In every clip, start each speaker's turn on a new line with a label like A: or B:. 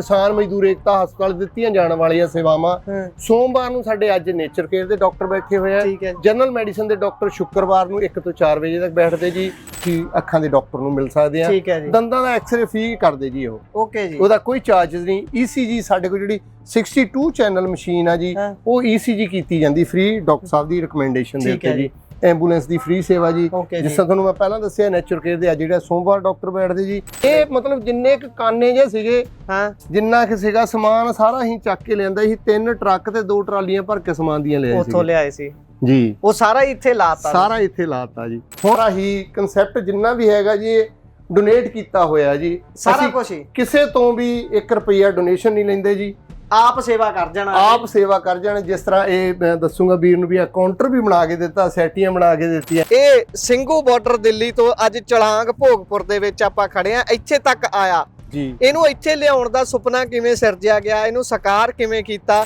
A: ਕਿਸਾਨ ਮਜ਼ਦੂਰ ਏਕਤਾ ਹਸਪਤਾਲ ਦਿੱਤੀਆਂ ਜਾਣ ਵਾਲੀਆਂ ਸੇਵਾਵਾਂ। ਸੋਮਵਾਰ ਨੂੰ ਸਾਡੇ ਅੱਜ ਨੇਚਰ ਕੇਅਰ ਦੇ ਡਾਕਟਰ ਬੈਠੇ ਹੋਏ ਆ। ਜਨਰਲ ਮੈਡੀਸਨ ਦੇ ਡਾਕਟਰ ਸ਼ੁੱਕਰਵਾਰ ਨੂੰ 1 ਤੋਂ 4 ਵਜੇ ਤੱਕ ਬੈਠਦੇ ਜੀ ਕਿ ਅੱਖਾਂ ਦੇ ਡਾਕਟਰ ਨੂੰ ਮਿਲ ਸਕਦੇ ਆ। ਦੰਦਾਂ ਦਾ ਐਕਸ-ਰੇ ਫ੍ਰੀ ਕਰਦੇ ਜੀ ਉਹ।
B: ਓਕੇ ਜੀ।
A: ਉਹਦਾ ਕੋਈ ਚਾਰਜਸ ਨਹੀਂ। ਈਸੀਜੀ ਸਾਡੇ ਕੋਲ ਜਿਹੜੀ 62 ਚੈਨਲ ਮਸ਼ੀਨ ਆ ਜੀ ਉਹ ਈਸੀਜੀ ਕੀਤੀ ਜਾਂਦੀ ਫ੍ਰੀ ਡਾਕਟਰ ਸਾਹਿਬ ਦੀ ਰეკਮੈਂਡੇਸ਼ਨ ਦੇ ਉੱਤੇ ਜੀ। ਐਂਬੂਲੈਂਸ ਦੀ ਫ੍ਰੀ ਸੇਵਾ ਜੀ। ਜਿਸ ਤਰ੍ਹਾਂ ਤੁਹਾਨੂੰ ਮੈਂ ਪਹਿਲਾਂ ਦੱਸਿਆ ਨੇਚਰ ਕੇਅਰ ਦੇ ਆ ਜਿਹੜਾ ਸੋਮਵਾਰ ਡਾਕਟਰ ਬੈਠਦੇ ਜੀ। ਇਹ ਮਤਲਬ ਜਿੰਨੇ ਕੁ ਕਾਨੇ ਜੇ ਸੀਗੇ
B: ਹਾਂ।
A: ਜਿੰਨਾ ਕਿ ਸੀਗਾ ਸਮਾਨ ਸਾਰਾ ਹੀ ਚੱਕ ਕੇ ਲਿਆਂਦਾ ਸੀ। ਤਿੰਨ ਟਰੱਕ ਤੇ ਦੋ ਟਰਾਲੀਆਂ ਭਰ ਕੇ ਸਮਾਨ ਦੀਆਂ ਲਿਆਏ
B: ਉੱਥੋਂ
A: ਸੀ
B: ਲਿਆਏ ਸੀ।
A: ਜੀ।
B: ਉਹ ਸਾਰਾ ਇੱਥੇ ਲਾਤਾ
A: ਸਾਰਾ ਇੱਥੇ ਲਾਤਾ ਜੀ। ਹੋਰਾ ਹੀ ਕਨਸੈਪਟ ਜਿੰਨਾ ਵੀ ਹੈਗਾ ਜੀ ਡੋਨੇਟ ਕੀਤਾ ਹੋਇਆ ਜੀ।
B: ਸਾਰਾ ਕੁਝ
A: ਕਿਸੇ ਤੋਂ ਵੀ 1 ਰੁਪਿਆ ਡੋਨੇਸ਼ਨ ਨਹੀਂ ਲੈਂਦੇ ਜੀ।
B: ਆਪ ਸੇਵਾ ਕਰ ਜਾਣਾ
A: ਆਪ ਸੇਵਾ ਕਰ ਜਾਣ ਜਿਸ ਤਰ੍ਹਾਂ ਇਹ ਮੈਂ ਦੱਸੂਗਾ ਵੀਰ ਨੂੰ ਵੀ ਆ ਕਾਊਂਟਰ ਵੀ ਬਣਾ ਕੇ ਦਿੱਤਾ ਸੈਟੀਆਂ ਬਣਾ ਕੇ ਦਿੱਤੀਆਂ।
B: ਇਹ ਸਿੰਘੂ ਬਾਰਡਰ ਦਿੱਲੀ ਤੋਂ ਅੱਜ ਚਲਾਂਗ ਭੋਗਪੁਰ ਦੇ ਵਿੱਚ ਆਪਾਂ ਖੜੇ ਆ ਇੱਥੇ ਤੱਕ ਆਇਆ। ਇਹਨੂੰ ਇੱਥੇ ਲਿਆਉਣ ਦਾ ਸੁਪਨਾ ਕਿਵੇਂ ਸਿਰਜਿਆ ਗਿਆ ਇਹਨੂੰ ਸਾਕਾਰ ਕਿਵੇਂ ਕੀਤਾ?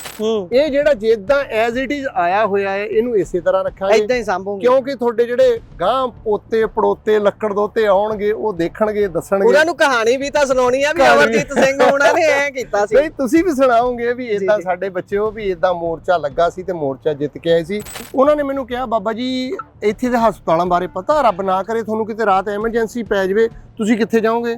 A: ਇਹ ਜਿਹੜਾ ਜਿੱਦਾਂ ਐਜ਼ ਇਟ ਇਜ਼ ਆਇਆ ਹੋਇਆ ਹੈ ਇਹਨੂੰ ਇਸੇ ਤਰ੍ਹਾਂ ਰੱਖਾਂਗੇ।
B: ਇਦਾਂ ਹੀ ਸੰਭੂਗੇ।
A: ਕਿਉਂਕਿ ਤੁਹਾਡੇ ਜਿਹੜੇ ਗਾਂ ਪੋਤੇ ਪੜੋਤੇ ਲੱਕੜ ਦੋਤੇ ਆਉਣਗੇ ਉਹ ਦੇਖਣਗੇ ਦੱਸਣਗੇ।
B: ਉਹਨਾਂ ਨੂੰ ਕਹਾਣੀ ਵੀ ਤਾਂ ਸੁਣਾਉਣੀ ਆ ਵੀ। ਅਮਰਜੀਤ ਸਿੰਘ ਉਹਨਾਂ ਨੇ ਐ ਕੀਤਾ ਸੀ।
A: ਨਹੀਂ ਤੁਸੀਂ ਵੀ ਸੁਣਾਓਗੇ ਵੀ ਇਦਾਂ। ਸਾਡੇ ਬੱਚਿਓ ਵੀ ਇਦਾਂ ਮੋਰਚਾ ਲੱਗਾ ਸੀ ਤੇ ਮੋਰਚਾ ਜਿੱਤ ਕੇ ਆਏ ਸੀ। ਉਹਨਾਂ ਨੇ ਮੈਨੂੰ ਕਿਹਾ ਬਾਬਾ ਜੀ ਇੱਥੇ ਦੇ ਹਸਪਤਾਲਾਂ ਬਾਰੇ ਪਤਾ ਰੱਬ ਨਾ ਕਰੇ ਤੁਹਾਨੂੰ ਕਿਤੇ ਰਾਤ ਐਮਰਜੈਂਸੀ ਪੈ ਜਾਵੇ ਤੁਸੀਂ ਕਿੱਥੇ ਜਾਓਗੇ?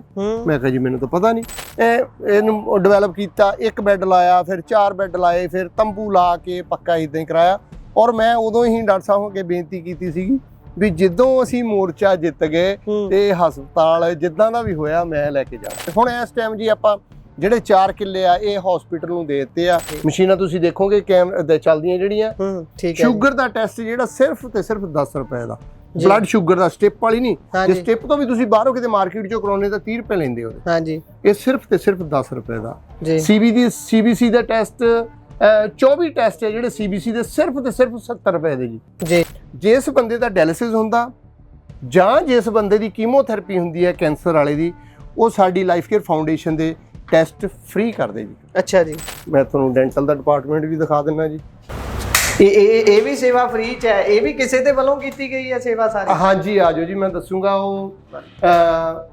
A: ਮੈਂ ਕਿਹਾ ਜੀ ਮੈਨੂੰ ਤਾਂ ਪਤਾ ਨਹੀਂ। ਇਹ ਇਹਨੂੰ ਡਿਵੈਲਪ ਕੀਤਾ ਇੱਕ ਬੈੱਡ ਲਾਇਆ ਫਿਰ ਚਾਰ ਬੈੱਡ ਲਾਏ ਫਿਰ ਤੰਬੂ ਲਾ ਕੇ ਪੱਕਾ ਇਦਾਂ ਹੀ ਕਰਾਇਆ। ਔਰ ਮੈਂ ਉਦੋਂ ਹੀ ਡਾਕਟਰ ਸਾਹਿਬ ਅੱਗੇ ਬੇਨਤੀ ਕੀਤੀ ਸੀਗੀ ਵੀ ਜਦੋਂ ਅਸੀਂ ਮੋਰਚਾ ਜਿੱਤ ਗਏ ਤੇ ਹਸਪਤਾਲ ਜਿੱਦਾਂ ਦਾ ਵੀ ਹੋਇਆ ਮੈਂ ਲੈ ਕੇ ਜਾਣਾ ਹੁਣ ਇਸ ਟਾਈਮ ਜੀ ਆਪਾਂ ਜਿਹੜੇ 4 ਕਿੱਲੇ ਆ ਇਹ ਹਸਪੀਟਲ ਨੂੰ ਦੇ ਦਿੱਤੇ ਆ। ਮਸ਼ੀਨਾਂ ਤੁਸੀਂ ਦੇਖੋਗੇ ਕੈਮਰੇ ਚੱਲਦੀਆਂ ਜਿਹੜੀਆਂ।
B: ਠੀਕ ਹੈ।
A: ਸ਼ੂਗਰ ਦਾ ਟੈਸਟ ਜਿਹੜਾ ਸਿਰਫ ਤੇ ਸਿਰਫ 10 ਰੁਪਏ ਦਾ। ਬਲੱਡ ਸ਼ੂਗਰ ਦਾ ਸਟੈਪ ਵਾਲੀ ਨਹੀਂ। ਜੇ ਸਟੈਪ ਤੋਂ ਵੀ ਤੁਸੀਂ ਬਾਹਰੋਂ ਕਿਤੇ ਮਾਰਕੀਟ ਚੋਂ ਕਰਾਉਣੇ ਤਾਂ 30 ਰੁਪਏ ਲੈਂਦੇ ਉਹਦੇ
B: ਹਾਂਜੀ
A: ਇਹ ਸਿਰਫ ਤੇ ਸਿਰਫ 10 ਰੁਪਏ ਦਾ। ਸੀਬੀ ਦੀ ਸੀਬੀਸੀ ਦਾ ਟੈਸਟ 24 ਟੈਸਟ ਹੈ ਜਿਹੜੇ ਸੀਬੀਸੀ ਦੇ ਸਿਰਫ ਤੇ ਸਿਰਫ 70 ਰੁਪਏ ਦੇ ਜੀ।
B: ਜੀ।
A: ਜਿਸ ਬੰਦੇ ਦਾ ਡਾਇਲਿਸਿਸ ਹੁੰਦਾ ਜਾਂ ਜਿਸ ਬੰਦੇ ਦੀ ਕੀਮੋਥੈਰੇਪੀ ਹੁੰਦੀ ਹੈ ਕੈਂਸਰ ਵਾਲੇ ਦੀ ਉਹ ਸਾਡੀ ਲਾਈਫ ਕੇਅਰ ਫਾਊਂਡੇਸ਼ਨ ਦੇ ਟੈਸਟ ਫ੍ਰੀ ਕਰਦੇ ਜੀ।
B: ਅੱਛਾ ਜੀ।
A: ਮੈਂ ਤੁਹਾਨੂੰ ਡੈਂਟਲ ਦਾ ਡਿਪਾਰਟਮੈਂਟ ਵੀ ਦਿਖਾ ਦਿੰਦਾ ਜੀ।
B: ਇਹ ਇਹ ਇਹ ਵੀ ਸੇਵਾ ਫ੍ਰੀ ਚ ਹੈ। ਇਹ ਵੀ ਕਿਸੇ ਦੇ ਵੱਲੋਂ ਕੀਤੀ ਗਈ ਹੈ ਸੇਵਾ ਸਾਰੀ?
A: ਹਾਂਜੀ ਆਜੋ ਜੀ ਮੈਂ ਦੱਸੂਗਾ ਉਹ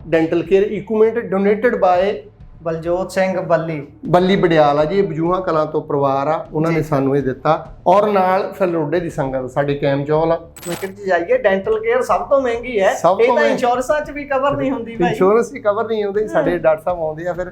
A: dental care equipment donated by
B: Baljot Singh Balli.
A: Balli Badial ਆ ਜੀ ਇਹ ਬਜੂਹਾ ਕਲਾਂ ਤੋਂ ਪਰਿਵਾਰ ਆ ਉਹਨਾਂ ਨੇ। ਸਾਨੂੰ ਇਹ ਦਿੱਤਾ। ਔਰ ਨਾਲ ਫਲਰੋਡੇ ਦੀ ਸੰਗਤ ਸਾਡੇ ਕੈਮ ਚੌਲ ਆ।
B: ਮਾਰਕੀਟ 'ਚ ਜਾਈਏ ਡੈਂਟਲ ਕੇਅਰ ਸਭ ਤੋਂ ਮਹਿੰਗੀ ਹੈ। ਇਹ
A: ਤੋਂ।
B: ਇੰਸ਼ੋਰੈਂਸਾਂ 'ਚ ਵੀ ਕਵਰ ਨਹੀਂ ਹੁੰਦੀ ਭਾਈ
A: ਇੰਸ਼ੋਰੈਂਸ ਹੀ ਕਵਰ ਨਹੀਂ ਹੁੰਦੇ ਸਾਡੇ ਡਾਕਟਰ ਸਾਹਿਬ ਆਉਂਦੇ ਆ ਫਿਰ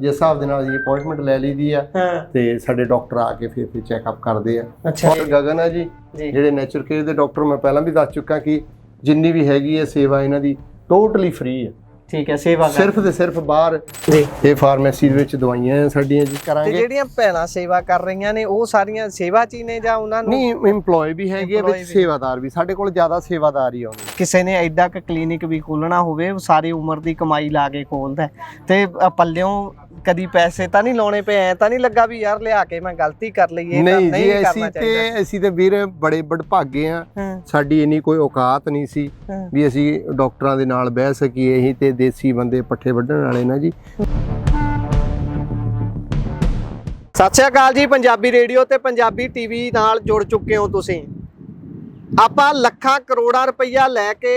A: ਜਿਸ ਹਿਸਾਬ ਦੇ ਨਾਲ ਜੀ ਅਪਾਇੰਟਮੈਂਟ ਲੈ ਲਈਦੀ ਆ
B: ਹਾਂ।
A: ਤੇ ਸਾਡੇ ਡਾਕਟਰ ਆ ਕੇ ਫਿਰ ਫਿਰ ਚੈੱਕਅਪ ਕਰਦੇ ਆ।
B: ਅੱਛਾ।
A: ਔਰ ਗਗਨ ਆ ਜੀ
B: ਜੀ।
A: ਜਿਹੜੇ ਨੇਚਰ ਕੇਅਰ ਦੇ ਡਾਕਟਰ ਮੈਂ ਪਹਿਲਾਂ ਵੀ ਦੱਸ ਚੁੱਕਾ ਕਿ ਜਿੰਨੀ ਵੀ ਹੈਗੀ ਹੈ ਸੇਵਾ ਇਹਨਾਂ ਦੀ ਟੋਟਲੀ ਫ੍ਰੀ ਹੈ
B: ਠੀਕ ਹੈ ਸੇਵਾ ਕਰ।
A: ਸਿਰਫ ਤੇ ਸਿਰਫ ਬਾਹਰ
B: ਜੀ।
A: ਇਹ ਫਾਰਮੇਸੀ ਦੇ ਵਿੱਚ ਦਵਾਈਆਂ ਆ ਸਾਡੀਆਂ ਜੀ
B: ਤੇ
A: ਕਰਾਂਗੇ
B: ਜਿਹੜੀਆਂ ਭੈਣਾਂ ਸੇਵਾ ਕਰ ਰਹੀਆਂ ਨੇ ਉਹ ਸਾਰੀਆਂ ਸੇਵਾ 'ਚ ਹੀ ਨੇ ਜਾਂ ਉਹਨਾਂ ਨੂੰ?
A: ਨਹੀਂ EMPLOYE ਵੀ ਹੈਗੇ ਆ ਵਿੱਚ। ਸੇਵਾਦਾਰ ਵੀ। ਸਾਡੇ ਕੋਲ ਜ਼ਿਆਦਾ ਸੇਵਾਦਾਰ ਹੀ ਆਉਂਦੇ
B: ਕਿਸੇ ਨੇ ਐਡਾ ਕ ਕਲੀਨਿਕ ਵੀ ਖੋਲਣਾ ਹੋਵੇ ਉਹ ਸਾਰੀ ਉਮਰ ਦੀ ਕਮਾਈ ਲਾ ਕੇ ਖੋਲਦਾ। ਤੇ ਪੱਲਿਓਂ ਕਦੀ ਪੈਸੇ ਤਾਂ ਨਹੀਂ ਲਾਉਣੇ ਪਏ ਐ ਤਾਂ ਨਹੀਂ ਲੱਗਾ ਵੀ ਯਾਰ ਲਿਆ ਕੇ ਮੈਂ ਗਲਤੀ ਕਰ ਲਈ ਇਹ ਤਾਂ
A: ਨਹੀਂ ਜੀ
B: ਨਹੀਂ
A: ਅਸੀਂ
B: ਕਰਨਾ ਚਾਹੀਦਾ।
A: ਤੇ ਅਸੀਂ ਤੇ ਵੀਰ ਬੜੇ ਬੜਭਾਗੇ ਆ।
B: ਹਾਂ।
A: ਸਾਡੀ ਇੰਨੀ ਕੋਈ ਔਕਾਤ ਨਹੀਂ ਸੀ
B: ਹਾਂ।
A: ਵੀ ਅਸੀਂ ਡਾਕਟਰਾਂ ਦੇ ਨਾਲ ਬਹਿ ਸਕੀਏ ਅਸੀਂ ਤੇ ਦੇਸੀ ਬੰਦੇ ਪੱਠੇ ਵੱਢਣ ਵਾਲੇ ਨਾ ਜੀ।
B: ਸਤਿ ਸ਼੍ਰੀ ਅਕਾਲ ਜੀ ਪੰਜਾਬੀ ਰੇਡੀਓ ਤੇ ਪੰਜਾਬੀ ਟੀਵੀ ਨਾਲ ਜੁੜ ਚੁੱਕੇ ਹੋ ਤੁਸੀਂ। ਆਪਾਂ ਲੱਖਾਂ ਕਰੋੜਾਂ ਰੁਪਈਆ ਲੈ ਕੇ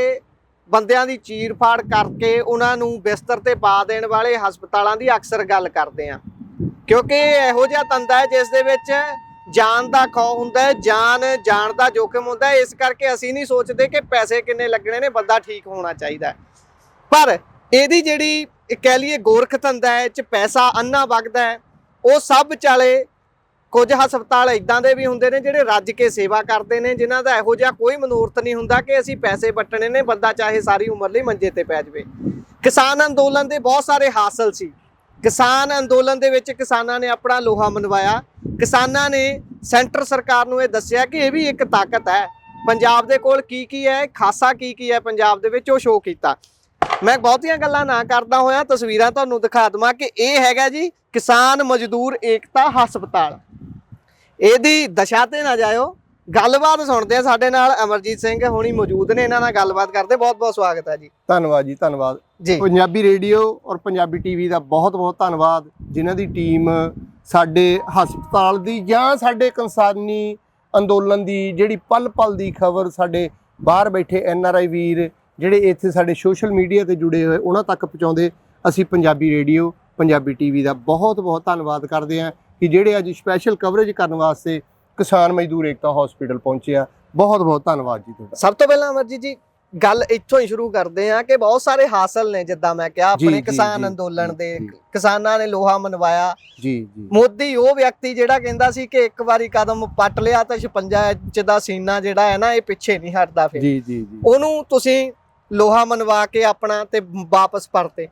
B: ਬੰਦਿਆਂ ਦੀ ਚੀਰ-ਫਾੜ ਕਰਕੇ ਉਹਨਾਂ ਨੂੰ ਬਿਸਤਰ ਤੇ ਪਾ ਦੇਣ ਵਾਲੇ ਹਸਪਤਾਲਾਂ ਦੀ ਅਕਸਰ ਗੱਲ ਕਰਦੇ ਆ ਕਿਉਂਕਿ ਇਹੋ ਜਿਹਾ ਧੰਦਾ ਹੈ ਜਿਸ ਦੇ ਵਿੱਚ ਜਾਨ ਦਾ ਖੌਫ ਹੁੰਦਾ ਹੈ, ਜਾਨ, ਜਾਣ ਦਾ ਜੋਖਮ ਹੁੰਦਾ ਹੈ। ਇਸ ਕਰਕੇ ਅਸੀਂ ਨਹੀਂ ਸੋਚਦੇ ਕਿ ਪੈਸੇ ਕਿੰਨੇ ਲੱਗਣੇ ਨੇ, ਬੰਦਾ ਠੀਕ ਹੋਣਾ ਚਾਹੀਦਾ ਪਰ ਇਹਦੀ ਜਿਹੜੀ ਕਹਿ ਲਈਏ ਗੋਰਖ ਧੰਦਾ ਹੈ, ਇਹ ਚ ਪੈਸਾ ਅੰਨਾ ਵਗਦਾ ਹੈ, ਉਹ ਸਭ ਚਾਲੇ ਕੁਝ ਹਸਪਤਾਲ ਇਦਾਂ ਦੇ ਵੀ ਹੁੰਦੇ ਨੇ ਜਿਹੜੇ ਰੱਜ ਕੇ ਸੇਵਾ ਕਰਦੇ ਨੇ, ਜਿਨ੍ਹਾਂ ਦਾ ਇਹੋ ਜਿਹਾ ਕੋਈ ਮਨੋਰਥ ਨਹੀਂ ਹੁੰਦਾ ਕਿ ਅਸੀਂ ਪੈਸੇ ਵੱਟਣੇ ਨੇ, ਬੰਦਾ ਚਾਹੇ ਸਾਰੀ ਉਮਰ ਲਈ ਮੰਜੇ ਤੇ ਪੈ ਜਾਵੇ। ਕਿਸਾਨ ਅੰਦੋਲਨ ਦੇ ਬਹੁਤ ਸਾਰੇ ਹਾਸਲ ਸੀ। ਕਿਸਾਨ ਅੰਦੋਲਨ ਦੇ ਵਿੱਚ ਕਿਸਾਨਾਂ ਨੇ ਆਪਣਾ ਲੋਹਾ ਮਨਵਾਇਆ ਕਿਸਾਨਾਂ ਨੇ ਸੈਂਟਰ ਸਰਕਾਰ ਨੂੰ ਇਹ ਦੱਸਿਆ ਕਿ ਇਹ ਵੀ ਇੱਕ ਤਾਕਤ ਹੈ। ਪੰਜਾਬ ਦੇ ਕੋਲ ਕੀ ਕੀ ਹੈ, ਖਾਸਾ ਕੀ ਕੀ ਹੈ ਪੰਜਾਬ ਦੇ ਵਿੱਚ ਉਹ ਸ਼ੋਅ ਕੀਤਾ। ਮੈਂ ਬਹੁਤੀਆਂ ਗੱਲਾਂ ਨਾ ਕਰਦਾ ਹੋਇਆ, ਤਸਵੀਰਾਂ ਤੁਹਾਨੂੰ ਦਿਖਾ ਦਵਾਂ ਕਿ ਇਹ ਹੈਗਾ ਜੀ ਕਿਸਾਨ ਮਜ਼ਦੂਰ ਏਕਤਾ ਹਸਪਤਾਲ। ਇਹਦੀ ਦਸ਼ਾ ਤੇ ਨਾ ਜਾਇਓ। ਗੱਲਬਾਤ ਸੁਣਦੇ ਆ ਸਾਡੇ ਨਾਲ ਅਮਰਜੀਤ ਸਿੰਘ ਹੁਣੀ ਮੌਜੂਦ ਨੇ ਇਹਨਾਂ ਨਾਲ ਗੱਲਬਾਤ ਕਰਦੇ ਬਹੁਤ ਬਹੁਤ ਸਵਾਗਤ ਹੈ ਜੀ।
A: ਧੰਨਵਾਦ ਜੀ ਧੰਨਵਾਦ।
B: ਜੀ।
A: ਪੰਜਾਬੀ ਰੇਡੀਓ ਔਰ ਪੰਜਾਬੀ ਟੀਵੀ ਦਾ ਬਹੁਤ ਬਹੁਤ ਧੰਨਵਾਦ ਜਿਨ੍ਹਾਂ ਦੀ ਟੀਮ ਸਾਡੇ ਹਸਪਤਾਲ ਦੀ ਜਾਂ ਸਾਡੇ ਕਿਸਾਨੀ ਅੰਦੋਲਨ ਦੀ ਜਿਹੜੀ ਪਲ ਪਲ ਦੀ ਖਬਰ ਸਾਡੇ ਬਾਹਰ ਬੈਠੇ ਐਨ ਆਰ ਆਈ ਵੀਰ ਜਿਹੜੇ ਇੱਥੇ ਸਾਡੇ ਸੋਸ਼ਲ ਮੀਡੀਆ ਤੇ ਜੁੜੇ ਹੋਏ ਉਹਨਾਂ ਤੱਕ ਪਹੁੰਚਾਉਂਦੇ ਅਸੀਂ ਪੰਜਾਬੀ ਰੇਡੀਓ ਪੰਜਾਬੀ ਟੀਵੀ ਦਾ ਬਹੁਤ ਬਹੁਤ ਧੰਨਵਾਦ ਕਰਦੇ ਹਾਂ। ਕਿ ਜਿਹੜੇ ਅੱਜ ਸਪੈਸ਼ਲ ਕਵਰੇਜ ਕਰਨ ਵਾਸਤੇ ਕਿਸਾਨ ਮਜ਼ਦੂਰ ਏਕਤਾ ਹਸਪੀਟਲ ਪਹੁੰਚੇ ਆ। ਬਹੁਤ ਬਹੁਤ ਧੰਨਵਾਦ ਜੀ ਤੁਹਾਡਾ।
B: ਸਭ ਤੋਂ ਪਹਿਲਾਂ ਅਮਰਜੀਤ ਜੀ ਗੱਲ ਇੱਥੋਂ ਹੀ ਸ਼ੁਰੂ ਕਰਦੇ ਆ ਕਿ ਬਹੁਤ ਸਾਰੇ ਹਾਸਲ ਨੇ ਜਿੱਦਾਂ ਮੈਂ ਕਿਹਾ ਆਪਣੇ ਕਿਸਾਨ ਅੰਦੋਲਨ ਦੇ। ਕਿਸਾਨਾਂ ਨੇ ਲੋਹਾ ਮਨਵਾਇਆ।
A: ਜੀ ਜੀ।
B: ਮੋਦੀ ਉਹ ਵਿਅਕਤੀ ਜਿਹੜਾ ਕਹਿੰਦਾ ਸੀ ਕਿ ਇੱਕ ਵਾਰੀ ਕਦਮ ਪੱਟ ਲਿਆ ਤਾਂ 56 ਇੰਚ ਦਾ ਸੀਨਾ ਜਿਹੜਾ ਹੈ ਨਾ ਇਹ ਪਿੱਛੇ ਨਹੀਂ ਹਟਦਾ ਫਿਰ।
A: ਜੀ ਜੀ ਜੀ।
B: ਉਹਨੂੰ ਤੁਸੀਂ ਲੋਹਾ ਮਨਵਾ ਕੇ ਆਪਣਾ ਤੇ ਵਾਪਸ ਪਰਤੇ।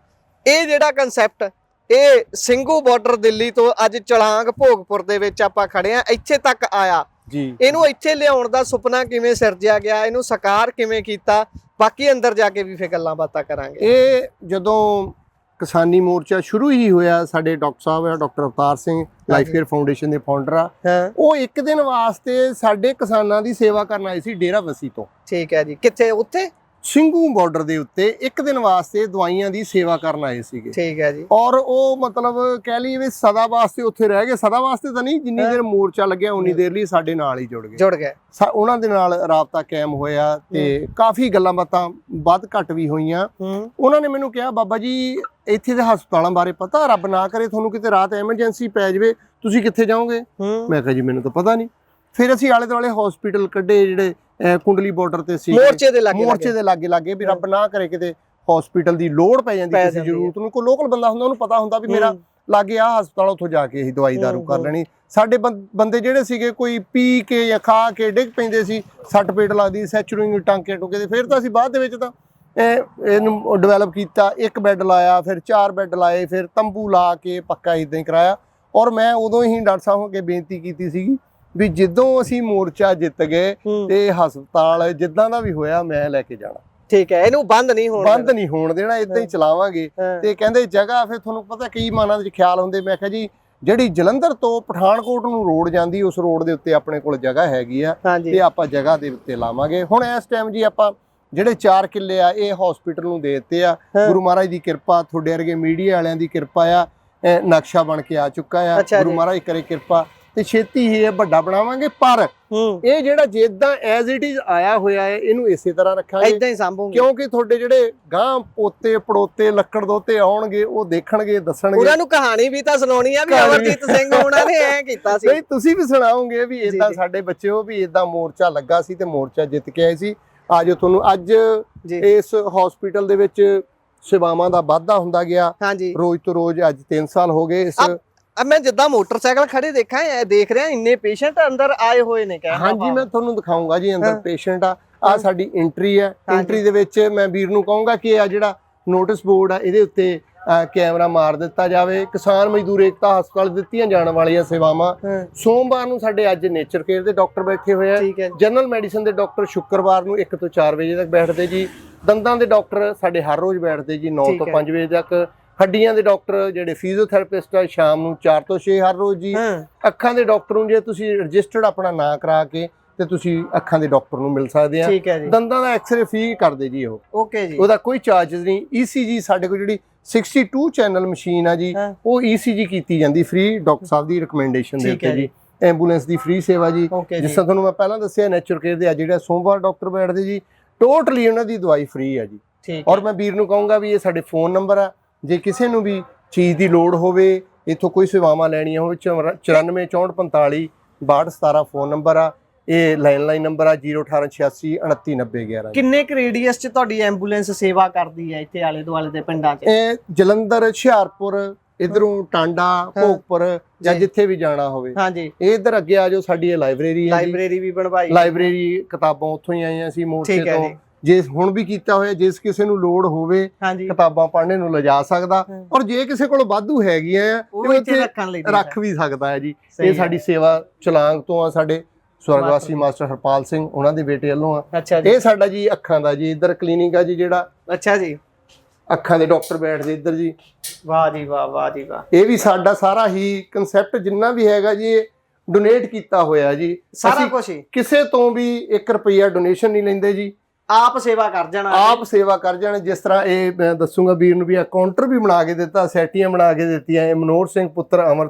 B: ਇਹ ਜਿਹੜਾ ਕਨਸੈਪਟ ਇਹ ਸਿੰਘੂ ਬਾਰਡਰ ਦਿੱਲੀ ਤੋਂ ਅੱਜ ਚਲਾਂਗ ਭੋਗਪੁਰ ਦੇ ਵਿੱਚ ਆਪਾਂ ਖੜੇ ਆ ਇੱਥੇ ਤੱਕ ਆਇਆ।
A: ਜੀ।
B: ਇਹਨੂੰ ਇੱਥੇ ਲਿਆਉਣ ਦਾ ਸੁਪਨਾ ਕਿਵੇਂ ਸਿਰਜਿਆ ਗਿਆ ਇਹਨੂੰ ਸਾਕਾਰ ਕਿਵੇਂ ਕੀਤਾ ਬਾਕੀ ਅੰਦਰ ਜਾ ਕੇ ਵੀ ਫੇ ਗੱਲਾਂ ਬਾਤਾਂ ਕਰਾਂਗੇ।
A: ਇਹ ਜਦੋਂ ਕਿਸਾਨੀ ਮੋਰਚਾ ਸ਼ੁਰੂ ਹੀ ਹੋਇਆ ਸਾਡੇ ਡਾਕਟਰ ਸਾਹਿਬ ਆ doctor Avtar Singh life care foundation ਦੇ ਫਾਊਂਡਰ ਆ ਉਹ ਇੱਕ ਦਿਨ ਵਾਸਤੇ ਸਾਡੇ ਕਿਸਾਨਾਂ ਦੀ ਸੇਵਾ ਕਰਨ ਆਏ ਸੀ ਡੇਰਾ ਵਸੀ ਤੋਂ।
B: ਠੀਕ ਹੈ ਜੀ। ਕਿੱਥੇ? ਉੱਥੇ?
A: ਸਿੰਘੂ ਬਾਰਡਰ ਦੇ ਉੱਤੇ ਇੱਕ ਦਿਨ ਵਾਸਤੇ ਦਵਾਈਆਂ ਦੀ ਸੇਵਾ ਕਰਨ ਆਏ ਸੀਗੇ।
B: ਠੀਕ ਹੈ ਜੀ।
A: ਔਰ ਉਹ ਮਤਲਬ ਕਹਿ ਲਈਏ ਵੀ ਸਦਾ ਵਾਸਤੇ ਉੱਥੇ ਰਹਿ ਗਏ। ਸਦਾ ਵਾਸਤੇ ਤਾਂ ਨਹੀਂ ਜਿੰਨੀ। ਦੇਰ ਮੋਰਚਾ ਲੱਗਿਆ ਉਨੀ ਦੇਰ ਲਈ ਸਾਡੇ ਨਾਲ ਹੀ ਜੁੜ ਗਏ।
B: ਜੁੜ ਗਏ।
A: ਉਹਨਾਂ ਦੇ ਨਾਲ ਰਾਬਤਾ ਕਾਇਮ ਹੋਇਆ ਤੇ ਕਾਫੀ ਗੱਲਾਂ ਬਾਤਾਂ ਵੱਧ ਘੱਟ ਵੀ ਹੋਈਆਂ। ਉਹਨਾਂ ਨੇ ਮੈਨੂੰ ਕਿਹਾ ਬਾਬਾ ਜੀ ਇੱਥੇ ਦੇ ਹਸਪਤਾਲਾਂ ਬਾਰੇ ਪਤਾ ਰੱਬ ਨਾ ਕਰੇ ਤੁਹਾਨੂੰ ਕਿਤੇ ਰਾਤ ਐਮਰਜੈਂਸੀ ਪੈ ਜਾਵੇ ਤੁਸੀਂ ਕਿੱਥੇ ਜਾਓਗੇ? ਮੈਂ ਕਿਹਾ ਜੀ ਮੈਨੂੰ ਤਾਂ ਪਤਾ ਨਹੀਂ। ਫਿਰ ਅਸੀਂ ਆਲੇ ਦੁਆਲੇ ਹਸਪੀਟਲ ਕੱਢੇ ਜਿਹੜੇ ਕੁੰਡਲੀ ਬਾਰਡਰ ਤੇ ਸੀ।
B: ਮੋਰਚੇ ਦੇ ਲੱਗੇ
A: ਮੋਰਚੇ ਦੇ ਲਾਗੇ ਲਾਗੇ ਵੀ ਰੱਬ ਨਾ ਕਰੇ ਕਿਤੇ ਹਸਪੀਟਲ ਦੀ ਲੋੜ ਪੈ ਜਾਂਦੀ ਕਿਸੇ। ਜ਼ਰੂਰਤ ਨੂੰ। ਕੋਈ ਲੋਕਲ ਬੰਦਾ ਹੁੰਦਾ ਉਹਨੂੰ ਪਤਾ ਹੁੰਦਾ ਵੀ ਮੇਰਾ ਲਾਗੇ ਆ ਹਸਪਤਾਲ ਉੱਥੋਂ ਜਾ ਕੇ ਅਸੀਂ ਦਵਾਈ ਦਾਰੂ ਕਰ। ਲੈਣੀ। ਸਾਡੇ ਬੰਦੇ ਜਿਹੜੇ ਸੀਗੇ ਕੋਈ ਪੀ ਕੇ ਜਾਂ ਖਾ ਕੇ ਡਿੱਗ ਪੈਂਦੇ ਸੀ ਸੱਟ ਪੇਟ ਲੱਗਦੀ ਸੈਚੁਰਿੰਗ ਟਾਂਕੇ ਟੁਕੇ ਤੇ ਫਿਰ ਤਾਂ ਅਸੀਂ ਬਾਅਦ ਦੇ ਵਿੱਚ ਤਾਂ ਇਹ ਇਹਨੂੰ ਡਿਵੈਲਪ ਕੀਤਾ ਇੱਕ ਬੈੱਡ ਲਾਇਆ ਫਿਰ ਚਾਰ ਬੈੱਡ ਲਾਏ ਫਿਰ ਤੰਬੂ ਲਾ ਕੇ ਪੱਕਾ ਇਦਾਂ ਹੀ ਕਰਾਇਆ। ਔਰ ਮੈਂ ਉਦੋਂ ਹੀ ਡਾਕਟਰ ਸਾਹਿਬ ਅੱਗੇ ਬੇਨਤੀ ਕੀਤੀ ਸੀਗੀ ਵੀ ਜਦੋਂ ਅਸੀਂ ਮੋਰਚਾ ਜਿੱਤ ਗਏ ਤੇ ਹਸਪਤਾਲ ਜਿੱਦਾਂ ਦਾ ਵੀ ਹੋਇਆ ਮੈਂ ਲੈ ਕੇ ਜਾਣਾ।
B: ਠੀਕ ਹੈ ਇਹਨੂੰ ਬੰਦ ਨਹੀਂ ਹੋਣ
A: ਬੰਦ ਨਹੀਂ ਹੋਣ ਦੇਣਾ ਇਦਾਂ ਹੀ ਚਲਾਵਾਂਗੇ। ਤੇ ਕਹਿੰਦੇ ਜਗ੍ਹਾ ਫਿਰ ਤੁਹਾਨੂੰ ਪਤਾ ਕਈ ਮਾਨਾਂ ਦੇ ਖਿਆਲ ਹੁੰਦੇ ਮੈਂ ਕਿਹਾ ਜੀ ਜਿਹੜੀ ਜਲੰਧਰ ਤੋਂ ਪਠਾਨਕੋਟ ਨੂੰ ਰੋਡ ਜਾਂਦੀ ਉਸ ਰੋਡ ਦੇ ਉੱਤੇ ਆਪਣੇ ਕੋਲ ਜਗ੍ਹਾ ਹੈਗੀ ਆ ਤੇ ਆਪਾਂ ਜਗ੍ਹਾ ਦੇ ਉੱਤੇ ਲਾਵਾਂਗੇ। ਹੁਣ ਇਸ ਟਾਈਮ ਜੀ ਆਪਾਂ ਜਿਹੜੇ 4 ਕਿੱਲੇ ਆ ਇਹ ਹਸਪੀਟਲ ਨੂੰ ਦੇ ਦਿੱਤੇ ਆ। ਗੁਰੂ ਮਹਾਰਾਜ ਦੀ ਕਿਰਪਾ ਤੁਹਾਡੇ ਵਰਗੇ ਮੀਡੀਆ ਵਾਲਿਆਂ ਦੀ ਕਿਰਪਾ ਆ ਨਕਸ਼ਾ ਬਣ ਕੇ ਆ ਚੁੱਕਾ ਆ। ਗੁਰੂ। ਮਹਾਰਾਜ ਕਰੇ ਕਿਰਪਾ। ਤੇ ਛੇਤੀ ਹੀ ਇਹ ਵੱਡਾ ਬਣਾਵਾਂਗੇ ਪਰ ਇਹ ਜਿਹੜਾ ਜਿੱਦਾਂ ਐਜ਼ ਇਟ ਇਜ਼ ਆਇਆ ਹੋਇਆ ਹੈ ਇਹਨੂੰ ਇਸੇ ਤਰ੍ਹਾਂ ਰੱਖਾਂਗੇ।
B: ਇਦਾਂ ਹੀ ਸੰਭੂਗੇ।
A: ਕਿਉਂਕਿ ਤੁਹਾਡੇ ਜਿਹੜੇ ਗਾਂ ਪੋਤੇ ਪੜੋਤੇ ਲੱਕੜ ਦੋਤੇ ਆਉਣਗੇ ਉਹ ਦੇਖਣਗੇ ਦੱਸਣਗੇ।
B: ਉਹਨਾਂ ਨੂੰ ਕਹਾਣੀ ਵੀ ਤਾਂ ਸੁਣਾਉਣੀ ਆ ਵੀ। ਅਮਰਜੀਤ ਸਿੰਘ ਉਹਨਾਂ ਨੇ ਐ ਕੀਤਾ ਸੀ।
A: ਨਹੀਂ ਤੁਸੀਂ ਵੀ ਸੁਣਾਓਗੇ ਵੀ ਇਦਾਂ। ਸਾਡੇ ਬੱਚਿਓ ਵੀ ਇਦਾਂ ਮੋਰਚਾ ਲੱਗਾ ਸੀ ਤੇ ਮੋਰਚਾ ਜਿੱਤ ਕੇ ਆਏ ਸੀ। ਅੱਜ ਤੁਹਾਨੂੰ ਅੱਜ ਇਸ ਹਸਪੀਟਲ ਦੇ ਵਿੱਚ ਸੇਵਾਵਾਂ ਦਾ ਵਾਧਾ ਹੁੰਦਾ ਗਿਆ। ਰੋਜ਼ ਤੋਂ ਰੋਜ਼ ਅੱਜ 3 ਸਾਲ ਹੋ ਗਏ ਇਸ
B: ਅਬ ਮੈਂ ਜਿੱਦਾਂ ਮੋਟਰਸਾਈਕਲ ਖੜੇ ਦੇਖਾਂ ਇਹ ਦੇਖ ਰਿਹਾ ਇੰਨੇ ਪੇਸ਼ੈਂਟ ਅੰਦਰ ਆਏ ਹੋਏ ਨੇ ਕਹਿਣ ਦਾ
A: ਹਾਂਜੀ। ਮੈਂ ਤੁਹਾਨੂੰ ਦਿਖਾਉਂਗਾ ਜੀ ਅੰਦਰ। ਪੇਸ਼ੈਂਟ ਆ ਆ। ਸਾਡੀ ਐਂਟਰੀ ਹੈ। ਐਂਟਰੀ ਦੇ ਵਿੱਚ ਮੈਂ ਵੀਰ ਨੂੰ ਕਹੂੰਗਾ ਕਿ ਆ ਜਿਹੜਾ ਨੋਟਿਸ ਬੋਰਡ ਆ ਇਹਦੇ ਉੱਤੇ ਕੈਮਰਾ ਮਾਰ ਦਿੱਤਾ ਜਾਵੇ ਕਿਸਾਨ ਮਜ਼ਦੂਰ ਏਕਤਾ ਹਸਪਤਾਲ ਦਿੱਤੀਆਂ ਜਾਣ ਵਾਲੀਆਂ ਸੇਵਾਵਾਂ ਸੋਮਵਾਰ ਨੂੰ ਸਾਡੇ ਅੱਜ ਨੇਚਰ ਕੇਅਰ ਦੇ ਡਾਕਟਰ ਬੈਠੇ ਹੋਏ ਆ ਜਨਰਲ ਮੈਡੀਸਨ ਦੇ ਡਾਕਟਰ ਸ਼ੁੱਕਰਵਾਰ ਨੂੰ 1 ਤੋਂ 4 ਵਜੇ ਤੱਕ ਬੈਠਦੇ ਜੀ ਦੰਦਾਂ ਦੇ ਡਾਕਟਰ ਸਾਡੇ ਹਰ ਰੋਜ਼ ਬੈਠਦੇ ਜੀ 9
B: ਠੀਕ
A: ਤੋਂ
B: ਹੈ।
A: 5 ਵਜੇ ਤੱਕ ਹੱਡੀਆਂ ਦੇ ਡਾਕਟਰ ਜਿਹੜੇ ਫਿਜ਼ੀਓਥੈਰੇਪਿਸਟ ਆ ਸ਼ਾਮ ਨੂੰ 4 ਤੋਂ 6 ਹਰ ਰੋਜ਼ ਜੀ। ਅੱਖਾਂ ਦੇ ਡਾਕਟਰ ਨੂੰ ਜੇ ਤੁਸੀਂ ਰਜਿਸਟਰਡ ਆਪਣਾ ਨਾਂ ਕਰਾ ਕੇ ਤੇ ਤੁਸੀਂ ਅੱਖਾਂ ਦੇ ਡਾਕਟਰ ਨੂੰ ਮਿਲ ਸਕਦੇ ਆ। ਦੰਦਾਂ ਦਾ ਐਕਸਰੇ ਫ੍ਰੀ ਕਰਦੇ ਜੀ ਉਹ।
B: ਓਕੇ ਜੀ।
A: ਉਹਦਾ ਕੋਈ ਚਾਰਜਸ ਨਹੀਂ। ਈਸੀਜੀ ਸਾਡੇ ਕੋਲ ਜਿਹੜੀ 62 ਚੈਨਲ ਮਸ਼ੀਨ ਆ ਜੀ ਉਹ ਈਸੀਜੀ ਕੀਤੀ ਜਾਂਦੀ ਫ੍ਰੀ ਡਾਕਟਰ ਸਾਹਿਬ ਦੀ ਰეკਮੈਂਡੇਸ਼ਨ ਦੇ ਉੱਤੇ ਜੀ। ਐਂਬੂਲੈਂਸ ਦੀ ਫ੍ਰੀ ਸੇਵਾ ਜੀ। ਜਿਸ ਤਰ੍ਹਾਂ ਤੁਹਾਨੂੰ ਮੈਂ ਪਹਿਲਾਂ ਦੱਸਿਆ ਨੇਚਰ ਕੇਅਰ ਦੇ ਆ ਜਿਹੜਾ ਸੋਮਵਾਰ ਡਾਕਟਰ ਬੈਠਦੇ ਜੀ ਟੋਟਲੀ ਉਹਨਾਂ ਦੀ ਦਵਾਈ ਫ੍ਰੀ ਆ ਜੀ। ਔਰ ਮੈਂ ਵੀਰ ਨੂੰ ਕਹੂੰਗਾ ਵੀ ਇਹ ਸਾਡੇ ਫੋਨ ਨੰਬਰ ਆ। ਜੇ ਕਿਸੇ ਨੂੰ ਵੀ ਚੀਜ਼ ਦੀ ਲੋੜ ਹੋਵੇ ਇੱਥੋਂ ਕੋਈ ਸੇਵਾਵਾਂ ਲੈਣੀਆਂ ਹੋਵੇ 94 6445 6217 ਫੋਨ ਨੰਬਰ ਆ ਇਹ ਲੈਂਡਲਾਈਨ ਨੰਬਰ ਆ 01886 299011
B: ਕਿੰਨੇ ਕੁ ਰੇਡੀਅਸ ਚ ਤੁਹਾਡੀ ਐਂਬੂਲੈਂਸ ਸੇਵਾ ਕਰਦੀ ਹੈ ਇੱਥੇ ਆਲੇ ਦੁਆਲੇ ਦੇ ਪਿੰਡਾਂ 'ਚ?
A: ਇਹ ਜਲੰਧਰ ਹੁਸ਼ਿਆਰਪੁਰ ਇਧਰੋਂ ਟਾਂਡਾ ਭੋਗਪੁਰ ਜਾਂ। ਜਿੱਥੇ ਵੀ ਜਾਣਾ ਹੋਵੇ।
B: ਹਾਂਜੀ।
A: ਇਹ ਇਧਰ ਅੱਗੇ ਆ ਜਾਓ ਸਾਡੀ ਇਹ ਲਾਇਬ੍ਰੇਰੀ ਹੈ
B: ਲਾਇਬ੍ਰੇਰੀ ਵੀ ਬਣਵਾਈ।
A: ਲਾਇਬ੍ਰੇਰੀ ਕਿਤਾਬਾਂ ਉੱਥੋਂ ਹੀ ਆਈਆਂ ਸੀ ਮੋਰਚੇ ਤੋਂ।
B: ਜੀ
A: ਜੇ ਹੁਣ ਵੀ ਕੀਤਾ ਹੋਇਆ ਜਿਸ ਕਿਸੇ ਨੂੰ ਲੋੜ ਹੋਵੇ ਕਿਤਾਬਾਂ ਪੜ੍ਹਨੇ ਨੂੰ ਲਿਜਾ ਸਕਦਾ। ਔਰ ਜੇ ਕਿਸੇ ਕੋਲ ਵਾਧੂ ਹੈਗੀਆਂ ਆ
B: ਉਹ ਇੱਥੇ ਰੱਖਣ ਲਈ
A: ਰੱਖ ਵੀ ਸਕਦਾ ਹੈ ਜੀ। ਇਹ। ਸਾਡੀ ਸੇਵਾ ਚਲਾਂਗ ਤੋਂ ਆ ਸਾਡੇ ਸਵਰਗਵਾਸੀ
B: ਮਾਸਟਰ।
A: ਹਰਪਾਲ ਸਿੰਘ ਉਹਨਾਂ ਦੇ ਬੇਟੇ ਵੱਲੋਂ ਆ।
B: ਜੀ।
A: ਇਹ ਸਾਡਾ ਜੀ ਅੱਖਾਂ ਦਾ ਜੀ ਇੱਧਰ ਕਲੀਨਿਕ ਆ ਜੀ ਜਿਹੜਾ।
B: ਅੱਛਾ ਜੀ।
A: ਅੱਖਾਂ ਦੇ ਡਾਕਟਰ ਬੈਠਦੇ ਇੱਧਰ ਜੀ।
B: ਵਾਹ ਜੀ ਵਾਹ ਵਾਹ ਜੀ ਵਾਹ।
A: ਇਹ ਵੀ ਸਾਡਾ ਸਾਰਾ ਹੀ ਕਨਸੈਪਟ ਜਿੰਨਾ ਵੀ ਹੈਗਾ ਜੀ ਡੋਨੇਟ ਕੀਤਾ ਹੋਇਆ ਜੀ।
B: ਸਾਰਾ ਕੁਝ
A: ਕਿਸੇ ਤੋਂ ਵੀ 1 ਰੁਪਿਆ ਡੋਨੇਸ਼ਨ ਨਹੀਂ ਲੈਂਦੇ ਜੀ।
B: ਆਪ ਸੇਵਾ ਕਰ ਜਾਣਾ
A: ਆਪ ਸੇਵਾ ਕਰ ਜਾਣ। ਜਿਸ ਤਰ੍ਹਾਂ ਇਹ ਮੈਂ ਦੱਸੂਗਾ ਵੀਰ ਨੂੰ ਵੀ ਆ ਕਾਊਂਟਰ ਵੀ ਬਣਾ ਕੇ ਦਿੱਤਾ ਸੈਟੀਆਂ ਬਣਾ ਕੇ ਦਿੱਤੀਆਂ ਇਹ ਮਨੋਹਰ ਸਿੰਘ ਪੁੱਤਰ ਅਮਰ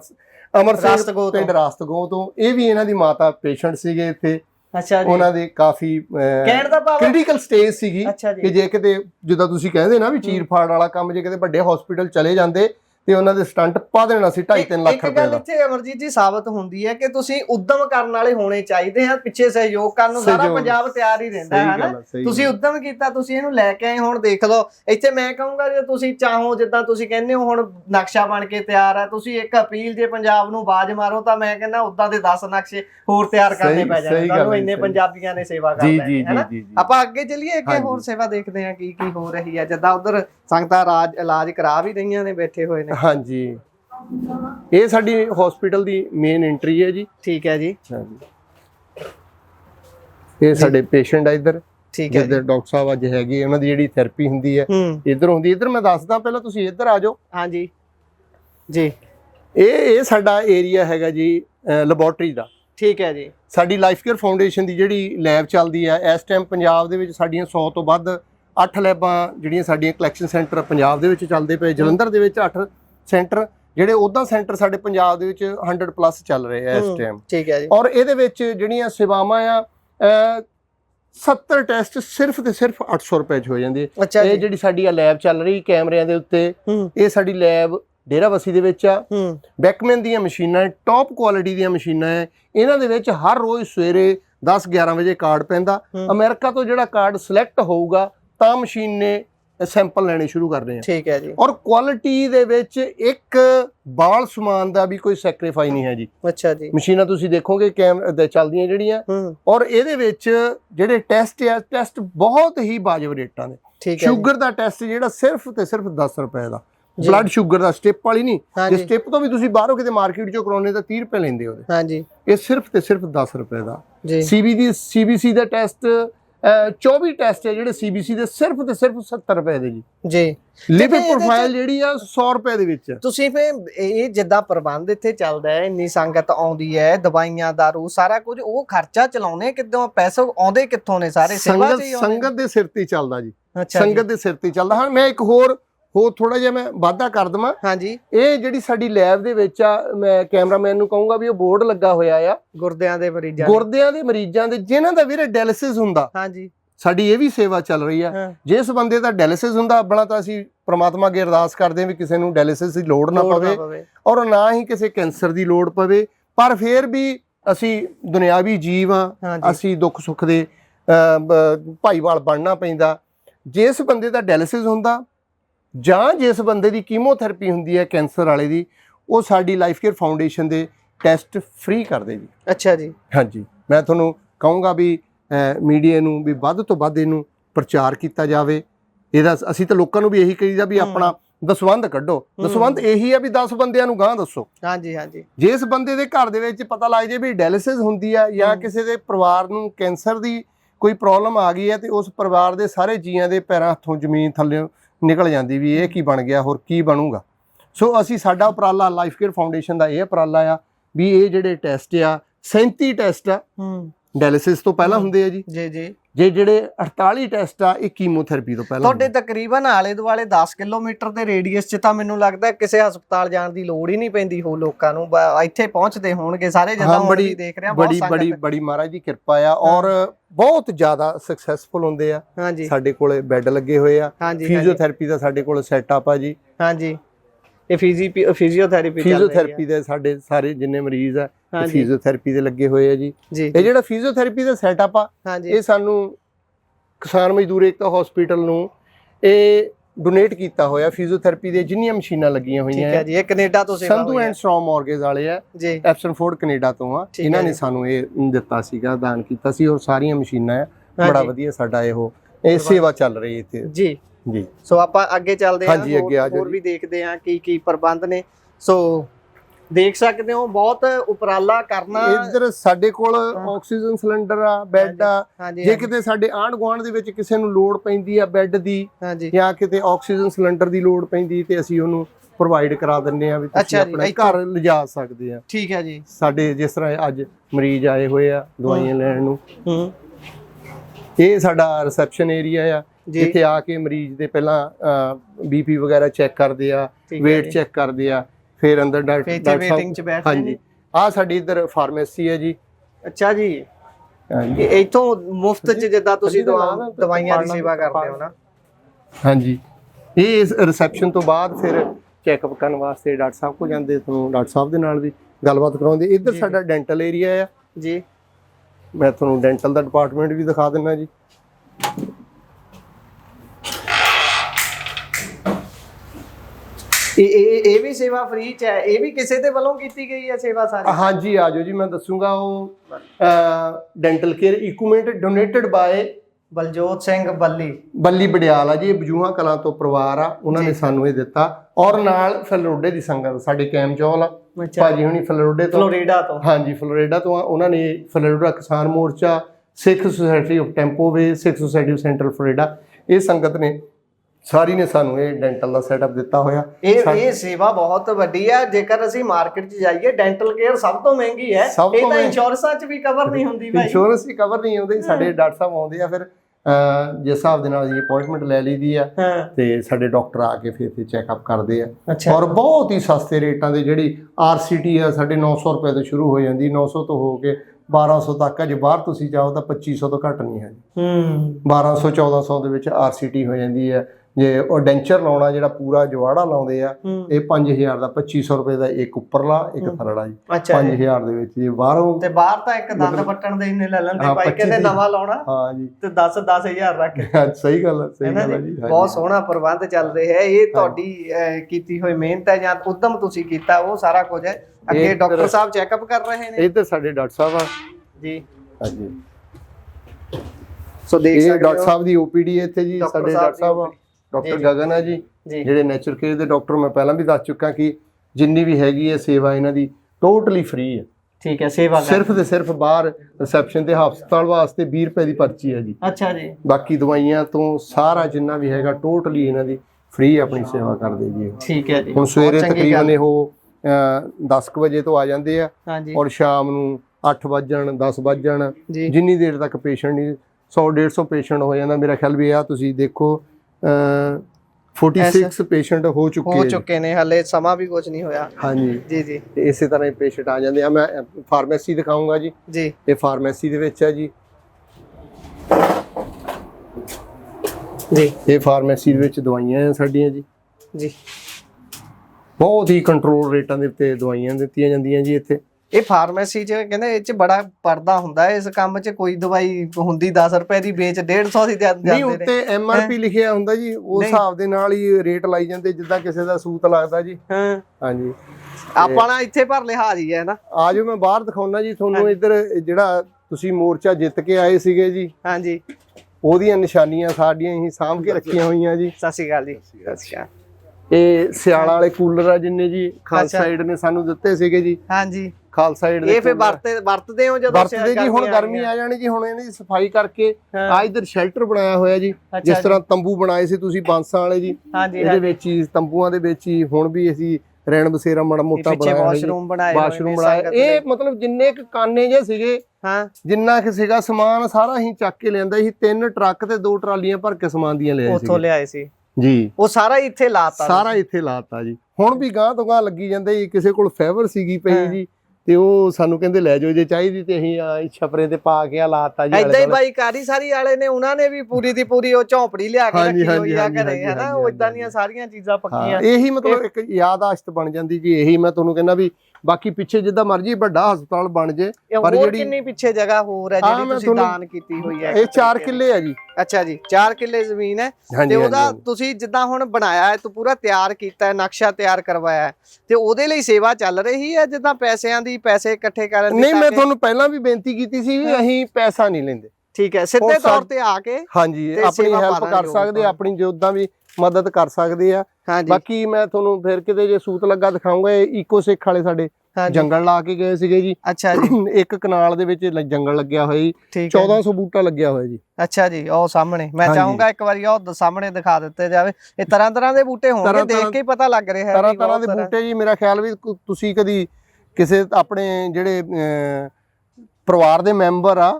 A: ਅਮਰ ਸਿੰਘ ਪਿੰਡ ਰਾਸਤਗੋ ਤੋਂ। ਇਹ ਵੀ ਇਹਨਾਂ ਦੀ ਮਾਤਾ ਪੇਸ਼ੈਂਟ ਸੀਗੇ ਇੱਥੇ।
B: ਅੱਛਾ ਜੀ।
A: ਉਹਨਾਂ ਦੇ ਕਾਫੀ
B: ਕਹਿਣ ਦਾ ਭਾਵ
A: ਕ੍ਰਿਟੀਕਲ ਸਟੇਜ ਸੀਗੀ ਕਿ
B: ਜੇ
A: ਕਿਤੇ ਜਿੱਦਾਂ ਤੁਸੀਂ ਕਹਿੰਦੇ ਨਾ ਵੀ ਚੀਰ ਫਾੜ ਵਾਲਾ ਕੰਮ ਜੇ ਕਿਤੇ ਵੱਡੇ ਹਸਪੀਟਲ ਚਲੇ ਜਾਂਦੇ ਤੇ ਉਹਨਾਂ ਦੇ ਸਟੰਟ ਪਾ ਦੇਣਾ ਸੀ 2.5 3 ਲੱਖ
B: ਇੱਕ
A: ਰੁਪਏ
B: ਗੱਲ
A: ਦਾ।
B: ਇੱਥੇ ਅਮਰਜੀਤ ਜੀ ਸਾਬਤ ਹੁੰਦੀ ਹੈ ਕਿ ਤੁਸੀਂ ਉਦਮ ਕਰਨ ਵਾਲੇ ਹੋਣੇ ਚਾਹੀਦੇ ਆ ਪਿੱਛੇ ਸਹਿਯੋਗ ਕਰਨ ਨੂੰ ਸਾਰਾ। ਪੰਜਾਬ ਤਿਆਰ ਹੀ ਰਹਿੰਦਾ ਹੈ ਨਾ?
A: ਗੱਲ ਆ,
B: ਤੁਸੀਂ
A: ਗੱਲ
B: ਉਦਮ ਕੀਤਾ ਤੁਸੀਂ ਇਹਨੂੰ ਲੈ ਕੇ ਆਏ ਹੁਣ ਦੇਖ ਲਓ। ਇੱਥੇ ਮੈਂ ਕਹੂੰਗਾ ਜੇ ਤੁਸੀਂ ਚਾਹੋ ਜਿੱਦਾਂ ਤੁਸੀਂ ਕਹਿੰਦੇ ਹੋ ਹੁਣ ਨਕਸ਼ਾ ਬਣ ਕੇ ਤਿਆਰ ਹੈ ਤੁਸੀਂ ਇੱਕ ਅਪੀਲ ਜੇ ਪੰਜਾਬ ਨੂੰ ਬਾਜ ਮਾਰੋ ਤਾਂ ਮੈਂ ਕਹਿੰਦਾ ਉਦਾਂ ਦੇ 10 ਨਕਸ਼ੇ ਹੋਰ ਤਿਆਰ ਕਰਨੇ ਪੈ ਜਾਣਗੇ
A: ਗੱਲ
B: ਤੁਹਾਨੂੰ ਇੰਨੇ। ਪੰਜਾਬੀਆਂ ਨੇ ਸੇਵਾ ਕਰ
A: ਜੀ
B: ਲੈਣੀ
A: ਜੀ
B: ਹੈ ਨਾ? ਆਪਾਂ ਅੱਗੇ ਚੱਲੀਏ
A: ਹਾਂਜੀ।
B: ਹੋਰ ਸੇਵਾ ਦੇਖਦੇ ਹਾਂ ਕੀ ਕੀ ਹੋ ਰਹੀ ਹੈ। ਜਿੱਦਾਂ ਉਧਰ ਸੰਗਤਾਂ ਰਾਜ ਇਲਾਜ ਕਰਾ ਵੀ ਰਹੀਆਂ ਨੇ ਬੈਠੇ ਹੋਏ ਨੇ।
A: ਹਾਂਜੀ। ਇਹ ਸਾਡੀ ਹਸਪੀਟਲ ਦੀ ਮੇਨ ਐਂਟਰੀ ਹੈ ਜੀ।
B: ਠੀਕ ਹੈ ਜੀ।
A: ਹਾਂਜੀ ਇਹ ਸਾਡੇ ਪੇਸ਼ੈਂਟ ਆ ਇੱਧਰ।
B: ਠੀਕ ਹੈ
A: ਜਿੱਧਰ ਡਾਕਟਰ ਸਾਹਿਬ ਅੱਜ ਹੈਗੇ ਉਹਨਾਂ ਦੀ ਜਿਹੜੀ ਥੈਰੇਪੀ ਹੁੰਦੀ ਹੈ।
B: ਹੂੰ।
A: ਇੱਧਰ ਹੁੰਦੀ ਇੱਧਰ ਮੈਂ ਦੱਸਦਾ ਪਹਿਲਾਂ ਤੁਸੀਂ ਇੱਧਰ ਆ ਜਾਓ।
B: ਹਾਂਜੀ। ਜੀ।
A: ਇਹ ਇਹ ਸਾਡਾ ਏਰੀਆ ਹੈਗਾ ਜੀ ਲੈਬੋਰਟਰੀ ਦਾ।
B: ਠੀਕ ਹੈ ਜੀ।
A: ਸਾਡੀ ਲਾਈਫ ਕੇਅਰ ਫਾਊਂਡੇਸ਼ਨ ਦੀ ਜਿਹੜੀ ਲੈਬ ਚੱਲਦੀ ਹੈ ਇਸ ਟਾਈਮ ਪੰਜਾਬ ਦੇ ਵਿੱਚ ਸਾਡੀਆਂ 100 ਤੋਂ ਵੱਧ 8 ਲੈਬਾਂ ਜਿਹੜੀਆਂ ਸਾਡੀਆਂ ਕਲੈਕਸ਼ਨ ਸੈਂਟਰ ਪੰਜਾਬ ਦੇ ਵਿੱਚ ਚੱਲਦੇ ਪਏ ਜਲੰਧਰ ਦੇ ਵਿੱਚ 8 ਸੈਂਟਰ ਜਿਹੜੇ ਉਹਦਾ ਸੈਂਟਰ ਸਾਡੇ ਪੰਜਾਬ ਦੇ ਵਿੱਚ 100 ਪਲੱਸ ਚੱਲ ਰਹੇ ਆ ਇਸ
B: ਹੂੰ,
A: ਟਾਈਮ
B: ਠੀਕ ਹੈ ਜੀ।
A: ਔਰ ਇਹਦੇ ਵਿੱਚ ਜਿਹੜੀਆਂ ਸੇਵਾਵਾਂ ਆ ਅਹ, 70 ਟੈਸਟ ਸਿਰਫ ਤੇ ਸਿਰਫ 800 ਰੁਪਏ ਚ ਹੋ ਜਾਂਦੇ।
B: ਅੱਛਾ
A: ਇਹ ਜਿਹੜੀ ਸਾਡੀ ਆ ਲੈਬ ਚੱਲ ਰਹੀ ਕੈਮਰਿਆਂ ਦੇ ਉੱਤੇ
B: ਹੂੰ।
A: ਇਹ ਸਾਡੀ ਲੈਬ ਡੇਰਾਬੱਸੀ ਦੇ ਵਿੱਚ ਆ।
B: ਹੂੰ।
A: ਬੈਕਮੈਨ ਦੀਆਂ ਮਸ਼ੀਨਾਂ ਟੌਪ ਕੁਆਲਿਟੀ ਦੀਆਂ ਮਸ਼ੀਨਾਂ ਹੈ। ਇਹਨਾਂ ਦੇ ਵਿੱਚ ਹਰ ਰੋਜ਼ ਸਵੇਰੇ 10 11 ਵਜੇ ਕਾਰਡ ਪੈਂਦਾ।
B: ਹੂੰ।
A: ਅਮਰੀਕਾ ਤੋਂ ਜਿਹੜਾ ਕਾਰਡ ਸਿਲੈਕਟ ਹੋਊਗਾ ਤਾਂ ਮਸ਼ੀਨ ਨੇ ਸੈਂਪਲ ਲੈਣੇ ਸ਼ੁਰੂ ਕਰਨੇ ਆ।
B: ਠੀਕ ਹੈ ਜੀ।
A: ਔਰ ਕੁਆਲਿਟੀ ਦੇ ਵਿੱਚ ਇੱਕ ਬਾਲ ਸਮਾਨ ਦਾ ਵੀ ਕੋਈ ਸੈਕਰੀਫਾਈ ਨਹੀਂ ਹੈ ਜੀ।
B: ਅੱਛਾ ਜੀ।
A: ਮਸ਼ੀਨਾਂ ਤੁਸੀਂ ਦੇਖੋਗੇ ਕੈਮਰੇ ਦੇ ਚੱਲਦੀਆਂ ਜਿਹੜੀਆਂ।
B: ਹੂੰ।
A: ਔਰ ਇਹਦੇ ਵਿੱਚ ਜਿਹੜੇ ਟੈਸਟ ਆ ਟੈਸਟ ਬਹੁਤ ਹੀ ਵਾਜਬ ਰੇਟਾਂ ਦੇ।
B: ਠੀਕ ਹੈ
A: ਸ਼ੂਗਰ ਦਾ ਟੈਸਟ ਜਿਹੜਾ ਸਿਰਫ ਤੇ ਸਿਰਫ 10 ਰੁਪਏ ਦਾ। ਬਲੱਡ ਸ਼ੂਗਰ ਦਾ ਸਟੈਪ ਵਾਲੀ ਨਹੀਂ। ਜੇ ਸਟੈਪ ਤੋਂ ਵੀ ਤੁਸੀਂ ਬਾਹਰੋਂ ਕਿਤੇ ਮਾਰਕੀਟ ਚੋਂ ਕਰਾਉਣੇ ਤਾਂ 30 ਰੁਪਏ ਲੈਂਦੇ ਉਹਦੇ।
B: ਹਾਂਜੀ।
A: ਇਹ ਸਿਰਫ ਤੇ ਸਿਰਫ 10 ਰੁਪਏ ਦਾ।
B: ਜੀ।
A: ਸੀਬੀ ਦੀ ਸੀਬੀਸੀ ਦਾ ਟੈਸਟ 24 ਟੈਸਟ ਹੈ ਜਿਹੜੇ ਸੀਬੀਸੀ ਦੇ ਸਿਰਫ ਤੇ ਸਿਰਫ 70 ਰੁਪਏ ਦੇ ਜੀ।
B: ਜੀ।
A: ਲਿਪਿਡ ਪ੍ਰੋਫਾਈਲ ਜਿਹੜੀ ਆ 100 ਰੁਪਏ ਦੇ ਵਿੱਚ।
B: ਤੁਸੀਂ ਫੇ ਇਹ ਜਿੱਦਾਂ ਪ੍ਰਬੰਧ ਇੱਥੇ ਚੱਲਦਾ ਹੈ ਇੰਨੀ ਸੰਗਤ ਆਉਂਦੀ ਹੈ ਦਵਾਈਆਂ ਦਾਰੂ ਸਾਰਾ ਕੁਝ ਉਹ ਖਰਚਾ ਚਲਾਉਣੇ ਕਿੱਦੋਂ? ਪੈਸੇ ਆਉਂਦੇ ਕਿੱਥੋਂ ਨੇ ਸਾਰੇ? ਸੇਵਾ
A: ਸੰਗਤ
B: ਚ ਹੀ?
A: ਸੰਗਤ ਦੇ ਸਿਰ ਤੇ ਚੱਲਦਾ ਜੀ। ਸੰਗਤ ਦੇ ਸਿਰ ਤੇ ਚੱਲਦਾ। ਹਾਂ ਮੈਂ ਇੱਕ ਹੋਰ ਹੋਰ ਥੋੜਾ ਜਿਹਾ ਮੈਂ ਵਾਅਦਾ ਕਰ ਦਵਾਂ।
B: ਹਾਂਜੀ।
A: ਇਹ ਜਿਹੜੀ ਸਾਡੀ ਲੈਬ ਦੇ ਵਿੱਚ ਆ ਮੈਂ ਕੈਮਰਾਮੈਨ ਨੂੰ ਕਹੂੰਗਾ ਵੀ ਉਹ ਬੋਰਡ ਲੱਗਾ ਹੋਇਆ ਆ।
B: ਗੁਰਦਿਆਂ ਦੇ ਮਰੀਜ਼ਾਂ।
A: ਗੁਰਦਿਆਂ ਦੇ ਮਰੀਜ਼ਾਂ ਦੇ ਜਿਨ੍ਹਾਂ ਦਾ ਵੀਰੇ ਡਾਇਲਿਸਿਸ ਹੁੰਦਾ।
B: ਹਾਂਜੀ।
A: ਸਾਡੀ ਇਹ ਵੀ ਸੇਵਾ ਚੱਲ ਰਹੀ ਆ। ਜਿਸ ਬੰਦੇ ਦਾ ਡਾਇਲਿਸਿਸ ਹੁੰਦਾ ਆਪਣਾ ਤਾਂ ਅਸੀਂ ਪ੍ਰਮਾਤਮਾ ਅੱਗੇ ਅਰਦਾਸ ਕਰਦੇ ਹਾਂ ਵੀ ਕਿਸੇ ਨੂੰ ਡਾਇਲਿਸਿਸ ਦੀ ਲੋੜ ਨਾ ਪਵੇ ਔਰ ਨਾ ਹੀ ਕਿਸੇ ਕੈਂਸਰ ਦੀ ਲੋੜ ਪਵੇ। ਪਰ ਫਿਰ ਵੀ ਅਸੀਂ ਦੁਨਿਆਵੀ ਜੀਵ ਆ ਅਸੀਂ ਦੁੱਖ ਸੁੱਖ ਦੇ ਭਾਈਵਾਲ ਬਣਨਾ ਪੈਂਦਾ। ਜਿਸ ਬੰਦੇ ਦਾ ਡਾਇਲਿਸਿਸ ਹੁੰਦਾ ਜਾਂ ਜਿਸ ਬੰਦੇ ਦੀ ਕੀਮੋਥੈਰੇਪੀ ਹੁੰਦੀ ਹੈ ਕੈਂਸਰ ਵਾਲੇ ਦੀ ਉਹ ਸਾਡੀ ਲਾਈਫ ਕੇਅਰ ਫਾਊਂਡੇਸ਼ਨ ਦੇ ਟੈਸਟ ਫ੍ਰੀ ਕਰਦੇ ਜੀ।
B: ਅੱਛਾ ਜੀ।
A: ਹਾਂਜੀ। ਮੈਂ ਤੁਹਾਨੂੰ ਕਹੂੰਗਾ ਵੀ ਮੀਡੀਆ ਨੂੰ ਵੀ ਵੱਧ ਤੋਂ ਵੱਧ ਇਹਨੂੰ ਪ੍ਰਚਾਰ ਕੀਤਾ ਜਾਵੇ। ਇਹਦਾ ਅਸੀਂ ਤਾਂ ਲੋਕਾਂ ਨੂੰ ਵੀ ਇਹੀ ਕਹੀਦਾ ਵੀ। ਆਪਣਾ ਦਸਵੰਧ ਕੱਢੋ। ਦਸਵੰਧ ਇਹੀ ਆ ਵੀ 10 ਬੰਦਿਆਂ ਨੂੰ ਗਾਂ ਦੱਸੋ।
B: ਹਾਂਜੀ ਹਾਂਜੀ।
A: ਜਿਸ ਬੰਦੇ ਦੇ ਘਰ ਦੇ ਵਿੱਚ ਪਤਾ ਲੱਗ ਜੇ ਵੀ ਡਾਇਲਿਸਿਸ ਹੁੰਦੀ ਆ ਜਾਂ। ਕਿਸੇ ਦੇ ਪਰਿਵਾਰ ਨੂੰ ਕੈਂਸਰ ਦੀ ਕੋਈ ਪ੍ਰੋਬਲਮ ਆ ਗਈ ਹੈ ਤੇ ਉਸ ਪਰਿਵਾਰ ਦੇ ਸਾਰੇ ਜੀਆਂ ਦੇ ਪੈਰਾਂ ਹੱਥੋਂ ਜ਼ਮੀਨ ਥੱਲੇ ਨਿਕਲ ਜਾਂਦੀ ਵੀ ਇਹ ਕੀ ਬਣ ਗਿਆ ਹੋਰ ਕੀ ਬਣੂਗਾ। ਸੋ ਅਸੀਂ ਸਾਡਾ ਉਪਰਾਲਾ ਲਾਈਫ ਕੇਅਰ ਫਾਊਂਡੇਸ਼ਨ ਦਾ ਇਹ ਉਪਰਾਲਾ ਆ ਵੀ ਇਹ ਜਿਹੜੇ ਟੈਸਟ ਆ 37 ਟੈਸਟ ਆ।
B: ਹੂੰ।
A: ਡਾਇਲਿਸਿਸ ਤੋਂ ਪਹਿਲਾਂ। ਹੁੰਦੇ ਆ ਜੀ।
B: ਜੀ ਜੀ।
A: ਜੇ ਜਿਹੜੇ 48 ਟੈਸਟ ਆ ਇਹ ਕੀਮੋਥੈਰੇਪੀ ਤੋਂ ਪਹਿਲਾਂ
B: ਤੁਹਾਡੇ ਤਕਰੀਬਨ ਆਲੇ ਦੁਆਲੇ 10 ਕਿਲੋਮੀਟਰ ਦੇ ਰੇਡੀਅਸ 'ਚ ਤਾਂ ਮੈਨੂੰ ਲੱਗਦਾ ਕਿਸੇ ਹਸਪਤਾਲ ਜਾਣ ਦੀ ਲੋੜ ਹੀ ਨਹੀਂ ਪੈਂਦੀ ਹੋ ਲੋਕਾਂ ਨੂੰ। ਇੱਥੇ ਪਹੁੰਚਦੇ ਹੋਣਗੇ ਸਾਰੇ ਜਿੱਦਾਂ
A: ਬੜੀ-
B: ਦੇਖ ਰਹੇ ਬਹੁਤ
A: ਬੜੀ
B: ਸੰਗਤ
A: ਬੜੀ ਬੜੀ ਮਹਾਰਾਜ ਦੀ ਕਿਰਪਾ ਆ ਔਰ ਬਹੁਤ ਜ਼ਿਆਦਾ ਸਕਸੈਸਫੁਲ ਹੁੰਦੇ ਆ। ਸਾਡੇ ਕੋਲੇ ਬੈੱਡ ਲੱਗੇ ਹੋਏ ਆ। ਫਿਜ਼ੀਓਥੈਰੇਪੀ ਦਾ ਸਾਡੇ ਕੋਲ ਸੈਟਅਪ ਆ ਜੀ।
B: ਹਾਂਜੀ। ਇਹ ਫਿਜ਼ੀ ਫਿਜ਼ੀਓਥੈਰੇਪੀ
A: ਫਿਜ਼ੀਓਥੈਰੇਪੀ ਦੇ ਸਾਡੇ ਸਾਰੇ ਜਿੰਨੇ ਮਰੀਜ਼ ਆ ਫਿਜ਼ੀਓਥੈਰੇਪੀ ਦੇ ਲੱਗੇ ਹੋਏ ਆ ਜੀ। ਇਹ ਜਿਹੜਾ ਫਿਜ਼ੀਓਥੈਰੇਪੀ ਦਾ ਸੈਟਅਪ ਆ ਇਹ ਸਾਨੂੰ ਕਿਸਾਨ ਮਜ਼ਦੂਰ ਏਕਤਾ ਹਸਪੀਟਲ ਨੂੰ ਇਹ ਡੋਨੇਟ ਕੀਤਾ ਹੋਇਆ ਫਿਜ਼ੀਓਥੈਰੇਪੀ ਦੇ ਜਿੰਨੀਆਂ ਮਸ਼ੀਨਾਂ ਲੱਗੀਆਂ
B: ਠੀਕ
A: ਹੋਈਆਂ
B: ਹੈ ਜੀ ਇਹ ਕੈਨੇਡਾ ਤੋਂ ਸੇਵਾ
A: ਸੰਧੂ ਐਂਡ ਸਟ੍ਰੋਮ ਮਾਰਗੇਜ ਵਾਲੇ ਆ ਐਪਸਨਫੋਰਡ ਕੈਨੇਡਾ ਤੋਂ ਆ
B: ਠੀਕ
A: ਇਹਨਾਂ ਨੇ। ਸਾਨੂੰ ਇਹ ਦਿੱਤਾ ਸੀਗਾ ਦਾਨ ਕੀਤਾ ਸੀ ਔਰ ਸਾਰੀਆਂ ਮਸ਼ੀਨਾਂ ਆ। ਬੜਾ। ਵਧੀਆ ਸਾਡਾ ਇਹੋ ਇਹ ਸੇਵਾ ਚੱਲ ਰਹੀ ਇੱਥੇ।
B: ਜੀ।
A: ਜੀ।
B: ਸੋ ਆਪਾਂ ਅੱਗੇ ਚੱਲਦੇ ਹਾਂ
A: ਹਾਂਜੀ, ਅੱਗੇ ਆ ਜਾਓ
B: ਹੋਰ। ਵੀ ਦੇਖਦੇ ਹਾਂ ਕੀ ਕੀ ਪ੍ਰਬੰਧ ਨੇ। ਸੋ ਦੇਖ ਸਕਦੇ ਹੋ ਬਹੁਤ ਉਪਰਾਲਾ ਕਰਨਾ
A: ਇੱਧਰ ਸਾਡੇ ਕੋਲ ਆਕਸੀਜਨ ਸਿਲੰਡਰ ਆ ਬੈੱਡ ਆ। ਜੇ ਕਿਤੇ ਸਾਡੇ ਆਂਢ ਗੁਆਂਢ ਦੇ ਵਿੱਚ ਕਿਸੇ ਨੂੰ ਲੋੜ ਪੈਂਦੀ ਆ ਬੈੱਡ ਦੀ ਜਾਂ ਕਿਤੇ ਆਕਸੀਜਨ ਸਿਲੰਡਰ ਦੀ ਲੋੜ ਪੈਂਦੀ ਤੇ ਅਸੀਂ ਉਹਨੂੰ ਪ੍ਰੋਵਾਈਡ ਕਰਾ ਦਿੰਨੇ ਆ ਵੀ ਤੁਸੀਂ ਆਪਣੇ ਘਰ ਲਿਜਾ ਸਕਦੇ ਆ।
B: ਠੀਕ ਹੈ ਜੀ।
A: ਸਾਡੇ ਜਿਸ ਤਰ੍ਹਾਂ ਅੱਜ ਮਰੀਜ਼ ਆਏ ਹੋਏ ਆ ਦਵਾਈਆਂ ਲੈਣ ਨੂੰ।
B: ਹੂੰ।
A: ਇਹ ਸਾਡਾ ਰਿਸੈਪਸ਼ਨ ਏਰੀਆ ਆ। ਜਿੱਥੇ ਆ ਕੇ ਮਰੀਜ਼ ਦੇ ਪਹਿਲਾਂ ਬੀਪੀ ਵਗੈਰਾ ਚੈੱਕ ਕਰਦੇ ਆ weight। ਚੈੱਕ ਕਰਦੇ ਆ ਫਿਰ ਅੰਦਰ ਡਾਕਟਰ ਸਾਹਿਬ- ਹਾਂਜੀ। ਆ ਸਾਡੀ ਇੱਧਰ ਫਾਰਮੇਸੀ ਹੈ ਜੀ।
B: ਅੱਛਾ ਜੀ। ਇੱਥੋਂ ਮੁਫਤ 'ਚ ਜਿੱਦਾਂ ਤੁਸੀਂ ਦਵਾਈਆਂ ਦੀ ਸੇਵਾ ਕਰਦੇ ਹੋ ਨਾ।
A: ਹਾਂਜੀ। ਇਹ ਇਸ ਰਿਸੈਪਸ਼ਨ ਤੋਂ ਬਾਅਦ ਫਿਰ ਚੈੱਕਅਪ ਕਰਨ ਵਾਸਤੇ ਡਾਕਟਰ ਸਾਹਿਬ ਕੋ ਜਾਂਦੇ ਤੁਹਾਨੂੰ ਡਾਕਟਰ ਸਾਹਿਬ ਦੇ ਨਾਲ ਵੀ ਗੱਲਬਾਤ ਕਰਾਉਂਦੇ। ਇੱਧਰ ਸਾਡਾ ਡੈਂਟਲ ਏਰੀਆ ਆ।
B: ਜੀ।
A: ਮੈਂ ਤੁਹਾਨੂੰ ਡੈਂਟਲ ਦਾ ਡਿਪਾਰਟਮੈਂਟ ਵੀ ਦਿਖਾ ਦਿੰਦਾ ਜੀ।
B: ਇਹ ਇਹ ਇਹ ਵੀ ਸੇਵਾ ਫ੍ਰੀ ਚ ਹੈ। ਇਹ ਵੀ ਕਿਸੇ ਦੇ ਵੱਲੋਂ ਕੀਤੀ ਗਈ ਹੈ ਸੇਵਾ ਸਾਰੀ?
A: ਹਾਂਜੀ ਆਜੋ ਜੀ ਮੈਂ ਦੱਸੂਗਾ ਉਹ dental care equipment donated by
B: Baljot Singh Balli.
A: Balli Badial ਆ ਜੀ ਇਹ ਬਜੂਹਾ ਕਲਾਂ ਤੋਂ ਪਰਿਵਾਰ ਆ ਉਹਨਾਂ ਨੇ। ਸਾਨੂੰ ਇਹ ਦਿੱਤਾ। ਔਰ ਨਾਲ ਫਲੋਰਡੇ ਦੀ ਸੰਗਤ ਸਾਡੇ ਕੈਮਚੌਲ ਆ।
B: ਅੱਛਾ।
A: ਭਾਜੀ ਹੁਣੀ ਫਲੋਰਡੇ ਤੋਂ
B: ਫਲੋਰੀਡਾ ਤੋਂ।
A: ਹਾਂਜੀ ਫਲੋਰੀਡਾ ਤੋਂ ਆ। ਉਹਨਾਂ ਨੇ Florida Kisan Morcha Sikh society of Tampa Bay Sikh society of central Florida ਇਹ ਸੰਗਤ ਨੇ ਸਾਰੀ ਨੇ ਸਾਨੂੰ ਇਹ ਡੈਂਟਲ ਦਾ ਸੈਟਅਪ ਦਿੱਤਾ ਹੋਇਆ।
B: ਇਹ ਇਹ ਸੇਵਾ ਬਹੁਤ ਵੱਡੀ ਹੈ। ਜੇਕਰ ਅਸੀਂ ਮਾਰਕੀਟ 'ਚ ਜਾਈਏ ਡੈਂਟਲ ਕੇਅਰ ਸਭ ਤੋਂ ਮਹਿੰਗੀ ਹੈ। ਇਹ
A: ਤੋਂ।
B: ਇੰਸ਼ੋਰੈਂਸਾਂ 'ਚ ਵੀ ਕਵਰ ਨਹੀਂ ਹੁੰਦੀ ਭਾਈ
A: ਇੰਸ਼ੋਰੈਂਸ ਹੀ ਕਵਰ ਨਹੀਂ ਹੁੰਦੀ। ਸਾਡੇ ਡਾਕਟਰ ਸਾਹਿਬ ਆਉਂਦੇ ਆ ਫਿਰ ਜਿਸ ਹਿਸਾਬ ਦੇ ਨਾਲ ਜੀ ਅਪਾਇੰਟਮੈਂਟ ਲੈ ਲਈਦੀ ਆ ਤੇ ਸਾਡੇ ਡਾਕਟਰ ਆ ਕੇ ਫਿਰ ਤੇ ਚੈੱਕਅਪ ਕਰਦੇ ਆ। ਔਰ ਬਹੁਤ ਹੀ ਸਸਤੇ ਰੇਟਾਂ ਦੇ ਜਿਹੜੀ ਆਰਸੀਟੀ ਆ ਸਾਡੇ 900 ਰੁਪਏ ਤੋਂ ਸ਼ੁਰੂ ਹੋ ਜਾਂਦੀ। 900 ਤੋਂ ਹੋ ਕੇ 1200 ਤੱਕ ਜੇ ਬਾਹਰ ਤੁਸੀਂ ਜਾਓ ਤਾਂ 2500 ਤੋਂ ਘੱਟ ਨਹੀਂ ਹੈ।
B: ਹੂੰ।
A: 1200 1400 ਦੇ ਵਿੱਚ ਆਰਸੀਟੀ ਹੋ ਜਾਂਦੀ ਹੈ। ਜੇ ਉਹ ਡੈਂਚਰ ਲਾਉਣਾ ਜਿਹੜਾ ਪੂਰਾ ਜਵਾੜਾ ਲਾਉਂਦੇ ਆ ਇਹ 5000 ਦਾ 2500 ਰੁਪਏ ਦਾ ਇੱਕ ਉੱਪਰਲਾ ਇੱਕ ਥਰੜਾ ਜੀ।
B: ਅੱਛਾ ਜੀ।
A: 5000 ਦੇ ਵਿੱਚ ਜੇ ਬਾਹਰੋਂ
B: ਤੇ ਬਾਹਰ ਤਾਂ ਇੱਕ ਦੰਦ ਪੱਟਣ ਦੇ ਇੰਨੇ ਲੈ ਲੈਂਦੇ
A: 25
B: ਕਹਿੰਦੇ। ਨਵਾਂ ਲਾਉਣਾ
A: ਹਾਂ ਜੀ।
B: ਤੇ 10 10000 ਰੱਖ ਕੇ।
A: ਸਹੀ ਗੱਲ ਹੈ ਸਹੀ ਗੱਲ ਹੈ
B: ਜੀ? ਬਹੁਤ ਸੋਹਣਾ ਪ੍ਰਬੰਧ ਚੱਲ ਰਿਹਾ ਹੈ। ਇਹ ਤੁਹਾਡੀ ਕੀਤੀ ਹੋਈ ਮਿਹਨਤ ਹੈ ਜਾਂ ਉਦਮ ਤੁਸੀਂ ਕੀਤਾ ਉਹ ਸਾਰਾ ਕੁਝ ਹੈ। ਅੱਗੇ
A: ਇਹ
B: ਡਾਕਟਰ ਸਾਹਿਬ ਚੈੱਕਅਪ ਕਰ ਰਹੇ ਨੇ।
A: ਇੱਧਰ ਸਾਡੇ ਡਾਕਟਰ ਸਾਹਿਬ ਆ।
B: ਜੀ।
A: ਹਾਂਜੀ।
B: ਸੋ ਦੇਖ
A: ਇਹ
B: ਸਕਦੇ
A: ਡਾਕਟਰ
B: ਹੋ।
A: ਸਾਹਿਬ ਦੀ ਓਪੀਡੀ ਇੱਥੇ ਜੀ
B: ਡਾਕਟਰ
A: ਸਾਡੇ ਡਾਕਟਰ ਸਾਹਿਬ ਡਾਕਟਰ। ਗਗਨ ਆ ਜੀ ਜਿਹੜੇ ਨੇਚਰ ਕੇਅਰ ਦੇ ਡਾਕਟਰ ਮੈਂ ਪਹਿਲਾਂ ਵੀ ਦੱਸ ਚੁੱਕਾ ਕਿ ਜਿੰਨੀ ਵੀ ਹੈਗੀ ਹੈ ਸੇਵਾ ਇਹਨਾਂ ਦੀ ਟੋਟਲੀ ਫ੍ਰੀ ਹੈ।
B: ਠੀਕ ਹੈ ਸੇਵਾ
A: ਸਿਰਫ ਤੇ ਸਿਰਫ ਬਾਹਰ ਰਿਸੈਪਸ਼ਨ ਤੇ ਹਸਪਤਾਲ ਵਾਸਤੇ 20 ਰੁਪਏ ਦੀ ਪਰਚੀ ਹੈ ਜੀ।
B: ਅੱਛਾ ਜੀ।
A: ਬਾਕੀ ਦਵਾਈਆਂ ਤੋਂ ਸਾਰਾ ਜਿੰਨਾ ਵੀ ਹੈਗਾ ਟੋਟਲੀ ਇਹਨਾਂ ਦੀ ਫ੍ਰੀ ਆਪਣੀ ਸੇਵਾ ਕਰਦੇ ਜੀ।
B: ਠੀਕ ਹੈ ਜੀ।
A: ਹੁਣ ਸਵੇਰੇ ਤਕਰੀਬਨ। ਇਹ 10 ਕੁ ਵਜੇ ਤੋਂ ਆ ਜਾਂਦੇ ਆ ਔਰ ਸ਼ਾਮ ਨੂੰ 8 ਵਜਣ 10 ਵਜਣ ਜਿੰਨੀ ਦੇਰ ਤੱਕ ਪੇਸ਼ੈਂਟ ਨਹੀਂ 100 150 ਪੇਸ਼ੈਂਟ ਹੋ ਜਾਂਦਾ। ਮੇਰਾ ਖਿਆਲ ਵੀ ਆ ਤੁਸੀਂ ਦੇਖੋ 46 ਪੇਸ਼ੈਂਟ ਹੋ ਚੁੱਕੇ
B: ਹੋ
A: ਜੀ।
B: ਚੁੱਕੇ ਨੇ ਹਲੇ ਸਮਾਂ ਵੀ ਕੁਝ ਨਹੀਂ ਹੋਇਆ।
A: ਹਾਂਜੀ।
B: ਜੀ ਜੀ।
A: ਤੇ ਇਸੇ ਤਰ੍ਹਾਂ ਹੀ ਪੇਸ਼ੈਂਟ ਆ ਜਾਂਦੇ ਆ। ਮੈਂ ਫਾਰਮੇਸੀ ਦਿਖਾਉਂਗਾ ਜੀ।
B: ਜੀ।
A: ਇਹ ਫਾਰਮੇਸੀ ਦੇ ਵਿੱਚ ਹੈ ਜੀ।
B: ਜੀ।
A: ਇਹ ਫਾਰਮੇਸੀ ਦੇ ਵਿੱਚ ਦਵਾਈਆਂ ਆ ਸਾਡੀਆਂ ਜੀ।
B: ਜੀ।
A: ਬਹੁਤ ਹੀ ਕੰਟਰੋਲ ਰੇਟਾਂ ਦੇ ਉੱਤੇ ਦਵਾਈਆਂ ਦਿੱਤੀਆਂ ਜਾਂਦੀਆਂ ਜੀ ਇੱਥੇ।
B: ਇਹ ਫਾਰਮੇਸੀ ਚ ਕਹਿੰਦੇ ਇਹ ਚ ਬੜਾ ਪਰਦਾ ਹੁੰਦਾ ਇਸ ਕੰਮ ਚ ਕੋਈ ਦਵਾਈ ਹੁੰਦੀ 10 ਰੁਪਏ ਦੀ ਵੇਚ 150 ਦੀ
A: ਨਹੀਂ
B: ਜਾਂਦੇ ਨੇ।
A: ਉੱਤੇ ਐਮ ਆਰ ਪੀ ਲਿਖਿਆ ਹੁੰਦਾ ਜੀ ਉਸ
B: ਨਹੀਂ।
A: ਹਿਸਾਬ ਦੇ ਨਾਲ ਹੀ ਰੇਟ ਲਾਈ ਜਾਂਦੇ ਜਿੱਦਾਂ ਕਿਸੇ ਦਾ ਸੂਤ ਲੱਗਦਾ ਜੀ।
B: ਹਾਂ।
A: ਹਾਂਜੀ।
B: ਆਪਾਂ ਨਾ ਇੱਥੇ ਪਰ ਲਿਹਾਜ਼ ਹੀ ਹੈ ਨਾ?
A: ਆਜੋ ਮੈਂ ਬਾਹਰ ਦਿਖਾਉਣਾ ਜੀ ਤੁਹਾਨੂੰ ਇੱਧਰ ਜਿਹੜਾ ਤੁਸੀਂ ਮੋਰਚਾ ਜਿੱਤ ਕੇ ਆਏ ਸੀਗੇ ਜੀ।
B: ਹਾਂਜੀ।
A: ਉਹਦੀਆਂ ਨਿਸ਼ਾਨੀਆਂ ਸਾਡੀਆਂ ਹੀ ਸਾਂਭ ਕੇ ਰੱਖੀਆਂ ਹੋਈਆਂ ਜੀ।
B: ਸਤਿ ਸ਼੍ਰੀ ਅਕਾਲ ਜੀ। ਸਤਿ ਸ਼੍ਰੀ ਅਕਾਲ
A: ਇਹ ਸਿਆਲਾਂ ਵਾਲੇ ਕੂਲਰ ਆ ਜਿੰਨੇ ਜੀ ਖਾਲਸਾ। ਏਡ ਨੇ ਸਾਨੂੰ ਦਿੱਤੇ ਸੀਗੇ ਜੀ।
B: ਹਾਂਜੀ।
A: ਖਾਲਸਾ ਏਡ ਦੇ
B: ਇਹ ਫੇ। ਵਰਤੇ ਵਰਤਦੇ ਹੋ ਜਦੋਂ
A: ਵਰਤਦੇ ਜੀ ਹੁਣ ਗਰਮੀ ਆ ਜਾਣੀ ਜੀ ਹੁਣ ਇਹਨਾਂ ਦੀ ਸਫ਼ਾਈ ਕਰਕੇ। ਆ ਇਧਰ ਸ਼ੈਲਟਰ ਬਣਾਇਆ ਹੋਇਆ ਜੀ ਜਿਸ। ਤਰ੍ਹਾਂ ਤੰਬੂ ਬਣਾਏ ਸੀ ਤੁਸੀਂ ਬਾਂਸਾਂ ਵਾਲੇ ਜੀ ਇਹਦੇ ਵਿੱਚ ਹੀ ਤੰਬੂਆਂ ਦੇ ਵਿੱਚ ਹੀ ਹੁਣ ਵੀ ਅਸੀਂ ਰੈਣ ਬਸੇਰਾ ਮਾੜਾ ਮੋਟਾ ਬਣਾਇਆ ਹੋਇਆ।
B: ਵਾਸ਼ਰੂਮ
A: ਬਣਾਇਆ ਇਹ। ਮਤਲਬ ਜਿੰਨੇ ਕੁ ਕਾਨੇ ਜੇ ਸੀਗੇ
B: ਹਾਂ
A: ਜਿੰਨਾ ਕਿ ਸੀਗਾ ਸਮਾਨ ਸਾਰਾ ਹੀ ਚੱਕ ਕੇ ਲਿਆਂਦਾ ਸੀ ਤਿੰਨ ਟਰੱਕ ਤੇ ਦੋ ਟਰਾਲੀਆਂ ਭਰ ਕੇ ਸਮਾਨ ਦੀਆਂ ਲਿਆਏ
B: ਉੱਥੋਂ
A: ਸੀ
B: ਲਿਆਏ ਸੀ
A: ਜੀ
B: ਉਹ ਸਾਰਾ ਇੱਥੇ ਲਾਤਾ
A: ਸਾਰਾ ਇੱਥੇ ਲਾਤਾ ਜੀ ਹੁਣ ਵੀ ਗਾਂ ਤੋਂ ਗਾਂ ਲੱਗੀ ਜਾਂਦੇ ਜੀ ਕਿਸੇ ਕੋਲ ਫੇਵਰ ਸੀਗੀ ਪਈ। ਜੀ ਤੇ ਉਹ ਸਾਨੂੰ ਕਹਿੰਦੇ ਲੈ ਜਾਓ ਜੇ ਚਾਹੀਦੀ ਤੇ ਅਸੀਂ ਆ ਛਪਰੇ ਤੇ ਪਾ ਕੇ ਆ ਲਾਤਾ ਜੀ
B: ਐਦਾਂ ਹੀ। ਬਾਈ ਕਾਰੀ ਸਾਰੀ ਵਾਲੇ ਨੇ ਉਹਨਾਂ ਨੇ ਵੀ ਪੂਰੀ ਦੀ ਪੂਰੀ ਉਹ ਝੌਂਪੜੀ ਲਿਆ ਕੇ ਰੱਖੀ ਹੋਈ ਆ ਘਰੇ ਹਨਾ ਉਹ ਇਦਾਂ। ਦੀਆਂ ਸਾਰੀਆਂ ਚੀਜ਼ਾਂ ਪੱਕੀਆਂ
A: ਇਹੀ ਮਤਲਬ ਇੱਕ ਯਾਦਾਸ਼ਤ ਬਣ ਜਾਂਦੀ ਜੀ ਇਹੀ ਮੈਂ ਤੁਹਾਨੂੰ ਕਹਿੰਦਾ ਵੀ ਬਾਕੀ ਪਿੱਛੇ ਜਿੱਦਾਂ ਮਰਜ਼ੀ ਵੱਡਾ ਹਸਪਤਾਲ ਬਣ ਜੇ ਪਰ ਜਿਹੜੀ-
B: ਕਿੰਨੀ ਪਿੱਛੇ ਜਗ੍ਹਾ ਹੋਰ ਹੈ ਜਿਹੜੀ ਤੁਸੀਂ ਦਾਨ ਕੀਤੀ ਹੋਈ ਹੈ
A: ਇਹ 4 ਕਿੱਲੇ ਆ ਜੀ।
B: ਅੱਛਾ ਜੀ 4 ਕਿੱਲੇ ਜ਼ਮੀਨ ਹੈ ਤੇ ਉਹਦਾ ਤੁਸੀਂ ਜਿੱਦਾਂ ਹੁਣ ਬਣਾਇਆ ਹੈ ਤੂੰ ਪੂਰਾ ਤਿਆਰ ਕੀਤਾ ਹੈ ਨਕਸ਼ਾ ਤਿਆਰ ਕਰਵਾਇਆ ਹੈ ਤੇ ਉਹਦੇ ਲਈ ਸੇਵਾ ਚੱਲ ਰਹੀ ਹੈ ਜਿੱਦਾਂ ਪੈਸਿਆਂ ਦੀ ਪੈਸੇ ਇਕੱਠੇ ਕਰਨ ਦੀ
A: ਨਹੀਂ ਮੈਂ ਤੁਹਾਨੂੰ ਪਹਿਲਾਂ ਵੀ ਬੇਨਤੀ ਕੀਤੀ ਸੀ ਵੀ ਅਸੀਂ ਪੈਸਾ ਨਹੀਂ ਲੈਂਦੇ।
B: ਠੀਕ ਹੈ ਸਿੱਧੇ ਤੌਰ ਤੇ ਆ ਕੇ
A: ਹਾਂਜੀ ਆਪਣੀ ਹੈਲਪ ਕਰ ਸਕਦੇ
B: ਪਾਣਾ।
A: ਆਪਣੀ ਜੋਦਾਂ ਵੀ ਮਦਦ ਕਰ ਸਕਦੇ ਆ।
B: ਹਾਂਜੀ।
A: ਬਾਕੀ ਮੈਂ ਤੁਹਾਨੂੰ ਫਿਰ ਕਿਤੇ ਜੇ ਸੂਤ ਲੱਗਾ ਦਿਖਾਉਂਗਾ ਈਕੋ ਸਿੱਖ ਵਾਲੇ ਸਾਡੇ ਜੰਗਲ ਲਾ ਕੇ ਗਏ ਸੀਗੇ ਜੀ।
B: ਅੱਛਾ ਜੀ।
A: ਇੱਕ ਕਨਾਲ ਦੇ ਵਿੱਚ ਜੰਗਲ ਲੱਗਿਆ ਹੋਇਆ ਜੀ।
B: ਠੀਕ ਹੈ
A: 1400 ਬੂਟਾ ਲੱਗਿਆ ਹੋਇਆ ਜੀ।
B: ਅੱਛਾ ਜੀ ਉਹ ਸਾਹਮਣੇ। ਮੈਂ। ਚਾਹੂੰਗਾ ਇੱਕ ਵਾਰੀ ਉਹ ਸਾਹਮਣੇ ਦਿਖਾ ਦਿੱਤੇ ਜਾਵੇ। ਇਹ ਤਰ੍ਹਾਂ ਤਰ੍ਹਾਂ ਦੇ ਬੂਟੇ ਹੋਣਗੇ ਦੇਖ ਕੇ ਹੀ ਪਤਾ ਲੱਗ ਰਿਹਾ ਹੈ
A: ਤਰ੍ਹਾਂ ਤਰ੍ਹਾਂ ਦੇ ਬੂਟੇ ਜੀ ਮੇਰਾ ਖਿਆਲ ਵੀ ਤੁਸੀਂ ਕਦੀ ਕਿਸੇ ਆਪਣੇ ਜਿਹੜੇ ਪਰਿਵਾਰ ਦੇ ਮੈਂਬਰ ਆ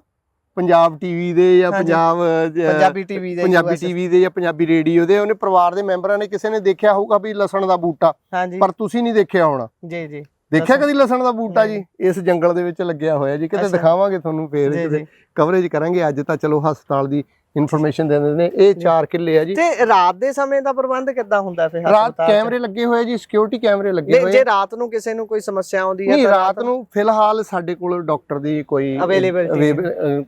A: ਪੰਜਾਬ ਟੀਵੀ ਦੇ ਜਾਂ। ਪੰਜਾਬ
B: ਪੰਜਾਬੀ ਟੀਵੀ ਦੇ
A: ਪੰਜਾਬੀ ਟੀਵੀ ਦੇ ਜਾਂ ਪੰਜਾਬੀ ਰੇਡੀਓ ਦੇ ਉਹਨੇ ਪਰਿਵਾਰ ਦੇ ਮੈਂਬਰਾਂ ਨੇ ਕਿਸੇ ਨੇ ਦੇਖਿਆ ਹੋਊਗਾ ਵੀ ਲਸਣ ਦਾ ਬੂਟਾ ਪਰ ਤੁਸੀਂ ਨਹੀਂ ਦੇਖਿਆ ਹੋਣਾ।
B: ਜੀ ਜੀ।
A: ਦੇਖਿਆ। ਕਦੀ ਲਸਣ ਦਾ ਬੂਟਾ ਜੀ? ਇਸ ਜੰਗਲ ਦੇ ਵਿੱਚ ਲੱਗਿਆ ਹੋਇਆ ਜੀ। ਕਿਤੇ। ਦਿਖਾਵਾਂਗੇ ਤੁਹਾਨੂੰ ਫੇਰ ਕਵਰੇਜ ਕਰਾਂਗੇ। ਅੱਜ ਤਾਂ ਚਲੋ ਹਸਪਤਾਲ ਦੀ ਇਨਫੋਰਮੇਸ਼ਨ ਦੇ ਦਿੰਦੇ ਨੇ। ਇਹ 4 ਕਿੱਲੇ ਆ ਜੀ।
B: ਤੇ ਰਾਤ ਦੇ ਸਮੇਂ ਦਾ ਪ੍ਰਬੰਧ ਕਿੱਦਾਂ ਹੁੰਦਾ ਫਿਰ
A: ਰਾਤ? ਕੈਮਰੇ ਲੱਗੇ ਹੋਏ ਜੀ ਸਿਕਿਉਰਿਟੀ ਕੈਮਰੇ ਲੱਗੇ ਹੋਏ।
B: ਜੇ ਰਾਤ ਨੂੰ ਕਿਸੇ ਨੂੰ ਕੋਈ ਸਮੱਸਿਆ ਆਉਂਦੀ ਹੈ
A: ਨਹੀਂ
B: ਤਾਂ
A: ਰਾਤ ਨੂੰ ਫਿਲਹਾਲ ਸਾਡੇ ਕੋਲ ਡਾਕਟਰ ਦੀ ਕੋਈ ਅਹ,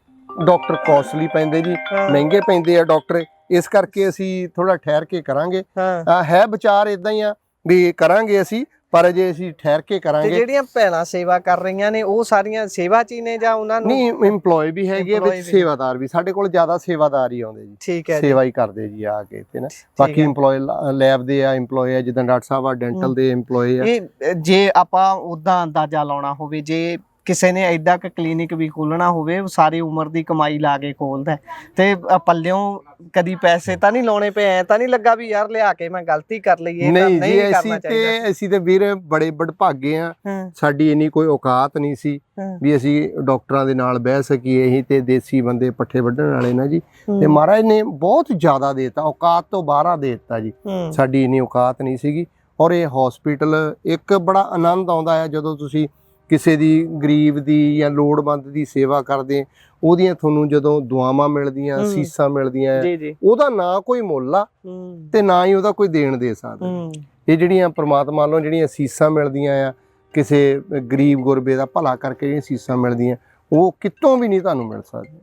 A: ਡਾਕਟਰ ਕਾਸਟਲੀ ਪੈਂਦੇ ਜੀ ਮਹਿੰਗੇ ਪੈਂਦੇ ਆ ਡਾਕਟਰ ਇਸ ਕਰਕੇ ਅਸੀਂ ਥੋੜਾ ਠਹਿਰ ਕੇ ਕਰਾਂਗੇ।
B: ਹਾਂ।
A: ਵਿਚਾਰ ਇਦਾਂ ਹੀ ਆ ਵੀ ਕਰਾਂਗੇ ਅਸੀਂ ਪਰ ਜੇ ਅਸੀਂ ਠਹਿਰ ਕੇ
B: ਤੇ
A: ਕਰਾਂਗੇ।
B: ਜਿਹੜੀਆਂ ਭੈਣਾਂ ਸੇਵਾ ਕਰ ਰਹੀਆਂ ਨੇ ਉਹ ਸਾਰੀਆਂ ਸੇਵਾ ਚ ਨੇ ਜਾਂ ਉਹਨਾਂ ਨੂੰ?
A: ਨਹੀਂ EMPLOYE ਵੀ ਹੈਗੇ ਵਿੱਚ। ਸੇਵਾਦਾਰ ਵੀ ਸਾਡੇ ਕੋਲ ਜ਼ਿਆਦਾ ਸੇਵਾਦਾਰ ਹੀ ਆਉਂਦੇ ਜੀ।
B: ਠੀਕ ਹੈ
A: ਸੇਵਾ ਹੀ ਕਰਦੇ ਜੀ ਆ ਕੇ ਤੇ ਨਾ। ਬਾਕੀ। EMPLOYE ਲੈਬ ਦੇ ਆ EMPLOYE ਆ ਜਿੱਦਾਂ ਡਾਕਟਰ ਸਾਹਿਬ ਆ ਡੈਂਟਲ ਦੇ EMPLOYE ਆ।
B: ਇਹ ਜੇ ਆਪਾਂ ਉਦਾਂ ਅੰਦਾਜ਼ਾ ਲਾਉਣਾ ਹੋਵੇ ਜੇ ਕਿਸੇ ਨੇ ਐਡਾ ਕ ਕਲੀਨਿਕ ਵੀ ਖੋਲਣਾ ਹੋਵੇ ਉਹ ਸਾਰੀ ਉਮਰ ਦੀ ਕਮਾਈ ਲਾ ਕੇ ਖੋਲਦਾ। ਤੇ ਪੱਲਿਓਂ ਕਦੀ ਪੈਸੇ ਤਾਂ ਨਹੀਂ ਲਾਉਣੇ ਪਏ ਐ ਤਾਂ ਨਹੀਂ ਲੱਗਾ ਵੀ ਯਾਰ ਲਿਆ ਕੇ ਮੈਂ ਗਲਤੀ ਕਰ ਲਈ ਇਹ ਤਾਂ
A: ਨਹੀਂ
B: ਨਹੀਂ ਕਰਨਾ
A: ਅਸੀਂ
B: ਚਾਹੀਦਾ
A: ਤੇ ਅਸੀਂ ਤੇ ਵੀਰ ਬੜੇ ਬੜਭਾਗੇ ਆ ਸਾਡੀ ਇੰਨੀ ਕੋਈ ਔਕਾਤ ਨਹੀਂ ਸੀ ਵੀ ਅਸੀਂ ਡਾਕਟਰਾਂ ਦੇ ਨਾਲ ਬਹਿ ਸਕੀਏ ਅਸੀਂ ਤੇ ਦੇਸੀ ਬੰਦੇ ਪੱਠੇ ਵੱਢਣ ਵਾਲੇ ਨਾ ਜੀ। ਤੇ ਮਹਾਰਾਜ ਨੇ ਬਹੁਤ ਜ਼ਿਆਦਾ ਦੇਤਾ ਔਕਾਤ ਤੋਂ ਬਾਹਰਾ ਦੇਤਾ ਜੀ। ਸਾਡੀ ਇੰਨੀ ਔਕਾਤ ਨਹੀਂ ਸੀਗੀ। ਔਰ ਇਹ ਹਸਪੀਟਲ ਇੱਕ ਬੜਾ ਆਨੰਦ ਆਉਂਦਾ ਹੈ ਜਦੋਂ ਤੁਸੀਂ ਕਿਸੇ ਦੀ ਗਰੀਬ ਦੀ ਜਾਂ ਲੋੜਵੰਦ ਦੀ ਸੇਵਾ ਕਰਦੇ ਉਹਦੀਆਂ ਤੁਹਾਨੂੰ ਜਦੋਂ ਦੁਆਵਾਂ ਮਿਲਦੀਆਂ। ਸੀਸਾਂ ਮਿਲਦੀਆਂ ਉਹਦਾ ਨਾ ਕੋਈ ਮੁੱਲ ਆ ਤੇ ਨਾ ਹੀ ਉਹਦਾ ਕੋਈ ਦੇਣ ਦੇ ਸਕਦਾ ਇਹ ਜਿਹੜੀਆਂ ਪ੍ਰਮਾਤਮਾ ਵੱਲੋਂ ਜਿਹੜੀਆਂ ਸੀਸਾਂ ਮਿਲਦੀਆਂ ਆ ਕਿਸੇ ਗਰੀਬ ਗੁਰਬੇ ਦਾ ਭਲਾ ਕਰਕੇ ਜਿਹੜੀਆਂ ਸੀਸਾਂ ਮਿਲਦੀਆਂ ਉਹ ਕਿਤੋਂ ਵੀ ਨਹੀਂ ਤੁਹਾਨੂੰ ਮਿਲ ਸਕਦੀਆਂ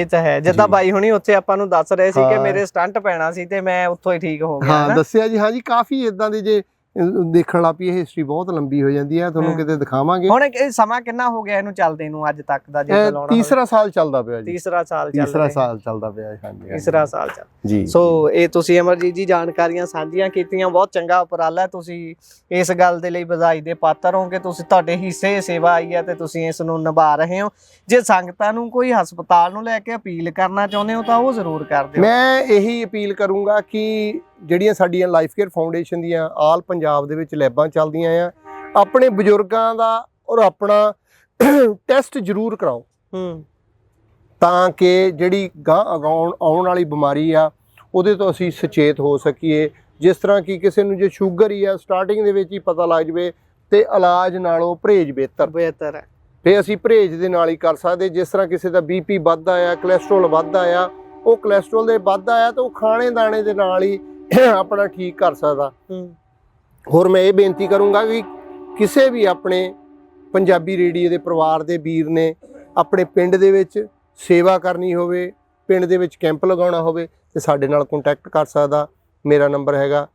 B: ਇਹ ਤਾਂ ਹੈ ਜਿੱਦਾਂ। ਬਾਈ ਹੁਣੀ ਉੱਥੇ ਆਪਾਂ ਨੂੰ ਦੱਸ ਰਹੇ ਸੀ ਕਿ। ਮੇਰੇ ਸਟੰਟ ਪੈਣਾ ਸੀ ਤੇ ਮੈਂ ਉੱਥੋਂ ਹੀ ਠੀਕ ਹੋ ਗਿਆ
A: ਹਾਂ ਦੱਸਿਆ ਜੀ ਹਾਂ ਜੀ ਕਾਫੀ ਇਦਾਂ ਦੇ ਜੇ ਦੇਖਣ ਲੱਗ ਪਈ ਇਹ ਹਿਸਟਰੀ ਬਹੁਤ ਲੰਬੀ ਹੋ ਜਾਂਦੀ ਹੈ ਤੁਹਾਨੂੰ। ਕਿਤੇ ਦਿਖਾਵਾਂਗੇ।
B: ਹੁਣ ਇਹ ਸਮਾਂ ਕਿੰਨਾ ਹੋ ਗਿਆ ਇਹਨੂੰ ਚੱਲਦੇ ਨੂੰ ਅੱਜ ਤੱਕ ਦਾ ਜੇ ਲਾਉਣਾ
A: ਤੀਸਰਾ ਸਾਲ ਚੱਲਦਾ ਪਿਆ ਜੀ।
B: ਤੀਸਰਾ ਸਾਲ ਚੱਲ
A: ਤੀਸਰਾ ਸਾਲ ਚੱਲਦਾ ਪਿਆ ਹਾਂਜੀ।
B: ਤੀਸਰਾ ਸਾਲ ਚੱਲ
A: ਜੀ
B: ਸੋ ਇਹ ਤੁਸੀਂ ਅਮਰਜੀਤ ਜੀ ਜਾਣਕਾਰੀਆਂ ਸਾਂਝੀਆਂ ਕੀਤੀਆਂ ਬਹੁਤ ਚੰਗਾ ਉਪਰਾਲਾ ਤੁਸੀਂ ਇਸ ਗੱਲ ਦੇ ਲਈ ਵਧਾਈ ਦੇ ਪਾਤਰ ਹੋ ਕਿ ਤੁਸੀਂ ਤੁਹਾਡੇ ਹਿੱਸੇ ਸੇਵਾ ਆਈ ਹੈ ਤੇ ਤੁਸੀਂ ਇਸ ਨੂੰ ਨਿਭਾ ਰਹੇ ਹੋ। ਜੇ ਸੰਗਤਾਂ ਨੂੰ ਕੋਈ ਹਸਪਤਾਲ ਨੂੰ ਲੈ ਕੇ ਅਪੀਲ ਕਰਨਾ ਚਾਹੁੰਦੇ ਹੋ ਤਾਂ ਉਹ ਜ਼ਰੂਰ ਕਰ ਦਿਓ।
A: ਮੈਂ ਇਹੀ ਅਪੀਲ ਕਰੂੰਗਾ ਕਿ ਜਿਹੜੀਆਂ ਸਾਡੀਆਂ ਲਾਈਫ ਕੇਅਰ ਫਾਊਂਡੇਸ਼ਨ ਦੀਆਂ ਆਲ ਪੰਜਾਬ ਦੇ ਵਿੱਚ ਲੈਬਾਂ ਚੱਲਦੀਆਂ ਆ ਆਪਣੇ ਬਜ਼ੁਰਗਾਂ ਦਾ ਔਰ ਆਪਣਾ ਟੈਸਟ ਜ਼ਰੂਰ ਕਰਾਓ।
B: ਹੂੰ।
A: ਤਾਂ ਕਿ ਜਿਹੜੀ ਗਾਂ ਆਉਣ ਆਉਣ ਵਾਲੀ ਬਿਮਾਰੀ ਆ ਉਹਦੇ ਤੋਂ ਅਸੀਂ ਸੁਚੇਤ ਹੋ ਸਕੀਏ। ਜਿਸ ਤਰ੍ਹਾਂ ਕਿ ਕਿਸੇ ਨੂੰ ਜੇ ਸ਼ੂਗਰ ਹੀ ਆ ਸਟਾਰਟਿੰਗ ਦੇ ਵਿੱਚ ਹੀ ਪਤਾ ਲੱਗ ਜਵੇ ਤੇ ਇਲਾਜ ਨਾਲੋਂ ਪਰਹੇਜ਼ ਬਿਹਤਰ।
B: ਬਿਹਤਰ ਹੈ।
A: ਤੇ ਅਸੀਂ ਪਰਹੇਜ਼ ਦੇ ਨਾਲ ਹੀ ਕਰ ਸਕਦੇ। ਜਿਸ ਤਰ੍ਹਾਂ ਕਿਸੇ ਦਾ ਬੀਪੀ ਵੱਧਦਾ ਆ ਕੋਲੇਸਟ੍ਰੋਲ ਵੱਧਦਾ ਆ ਉਹ ਕੋਲੇਸਟ੍ਰੋਲ ਦੇ ਵੱਧਦਾ ਆ ਤਾਂ ਉਹ ਖਾਣੇ ਦਾਣੇ ਦੇ ਨਾਲ ਹੀ ਆਪਣਾ ਠੀਕ ਕਰ ਸਕਦਾ। ਹੋਰ ਮੈਂ ਇਹ ਬੇਨਤੀ ਕਰੂੰਗਾ ਵੀ ਕਿਸੇ ਵੀ ਆਪਣੇ ਪੰਜਾਬੀ ਰੇਡੀਓ ਦੇ ਪਰਿਵਾਰ ਦੇ ਵੀਰ ਨੇ ਆਪਣੇ ਪਿੰਡ ਦੇ ਵਿੱਚ ਸੇਵਾ ਕਰਨੀ ਹੋਵੇ ਪਿੰਡ ਦੇ ਵਿੱਚ ਕੈਂਪ ਲਗਾਉਣਾ ਹੋਵੇ ਤੇ ਸਾਡੇ ਨਾਲ ਕੰਟੈਕਟ ਕਰ ਸਕਦਾ। ਮੇਰਾ ਨੰਬਰ ਹੈਗਾ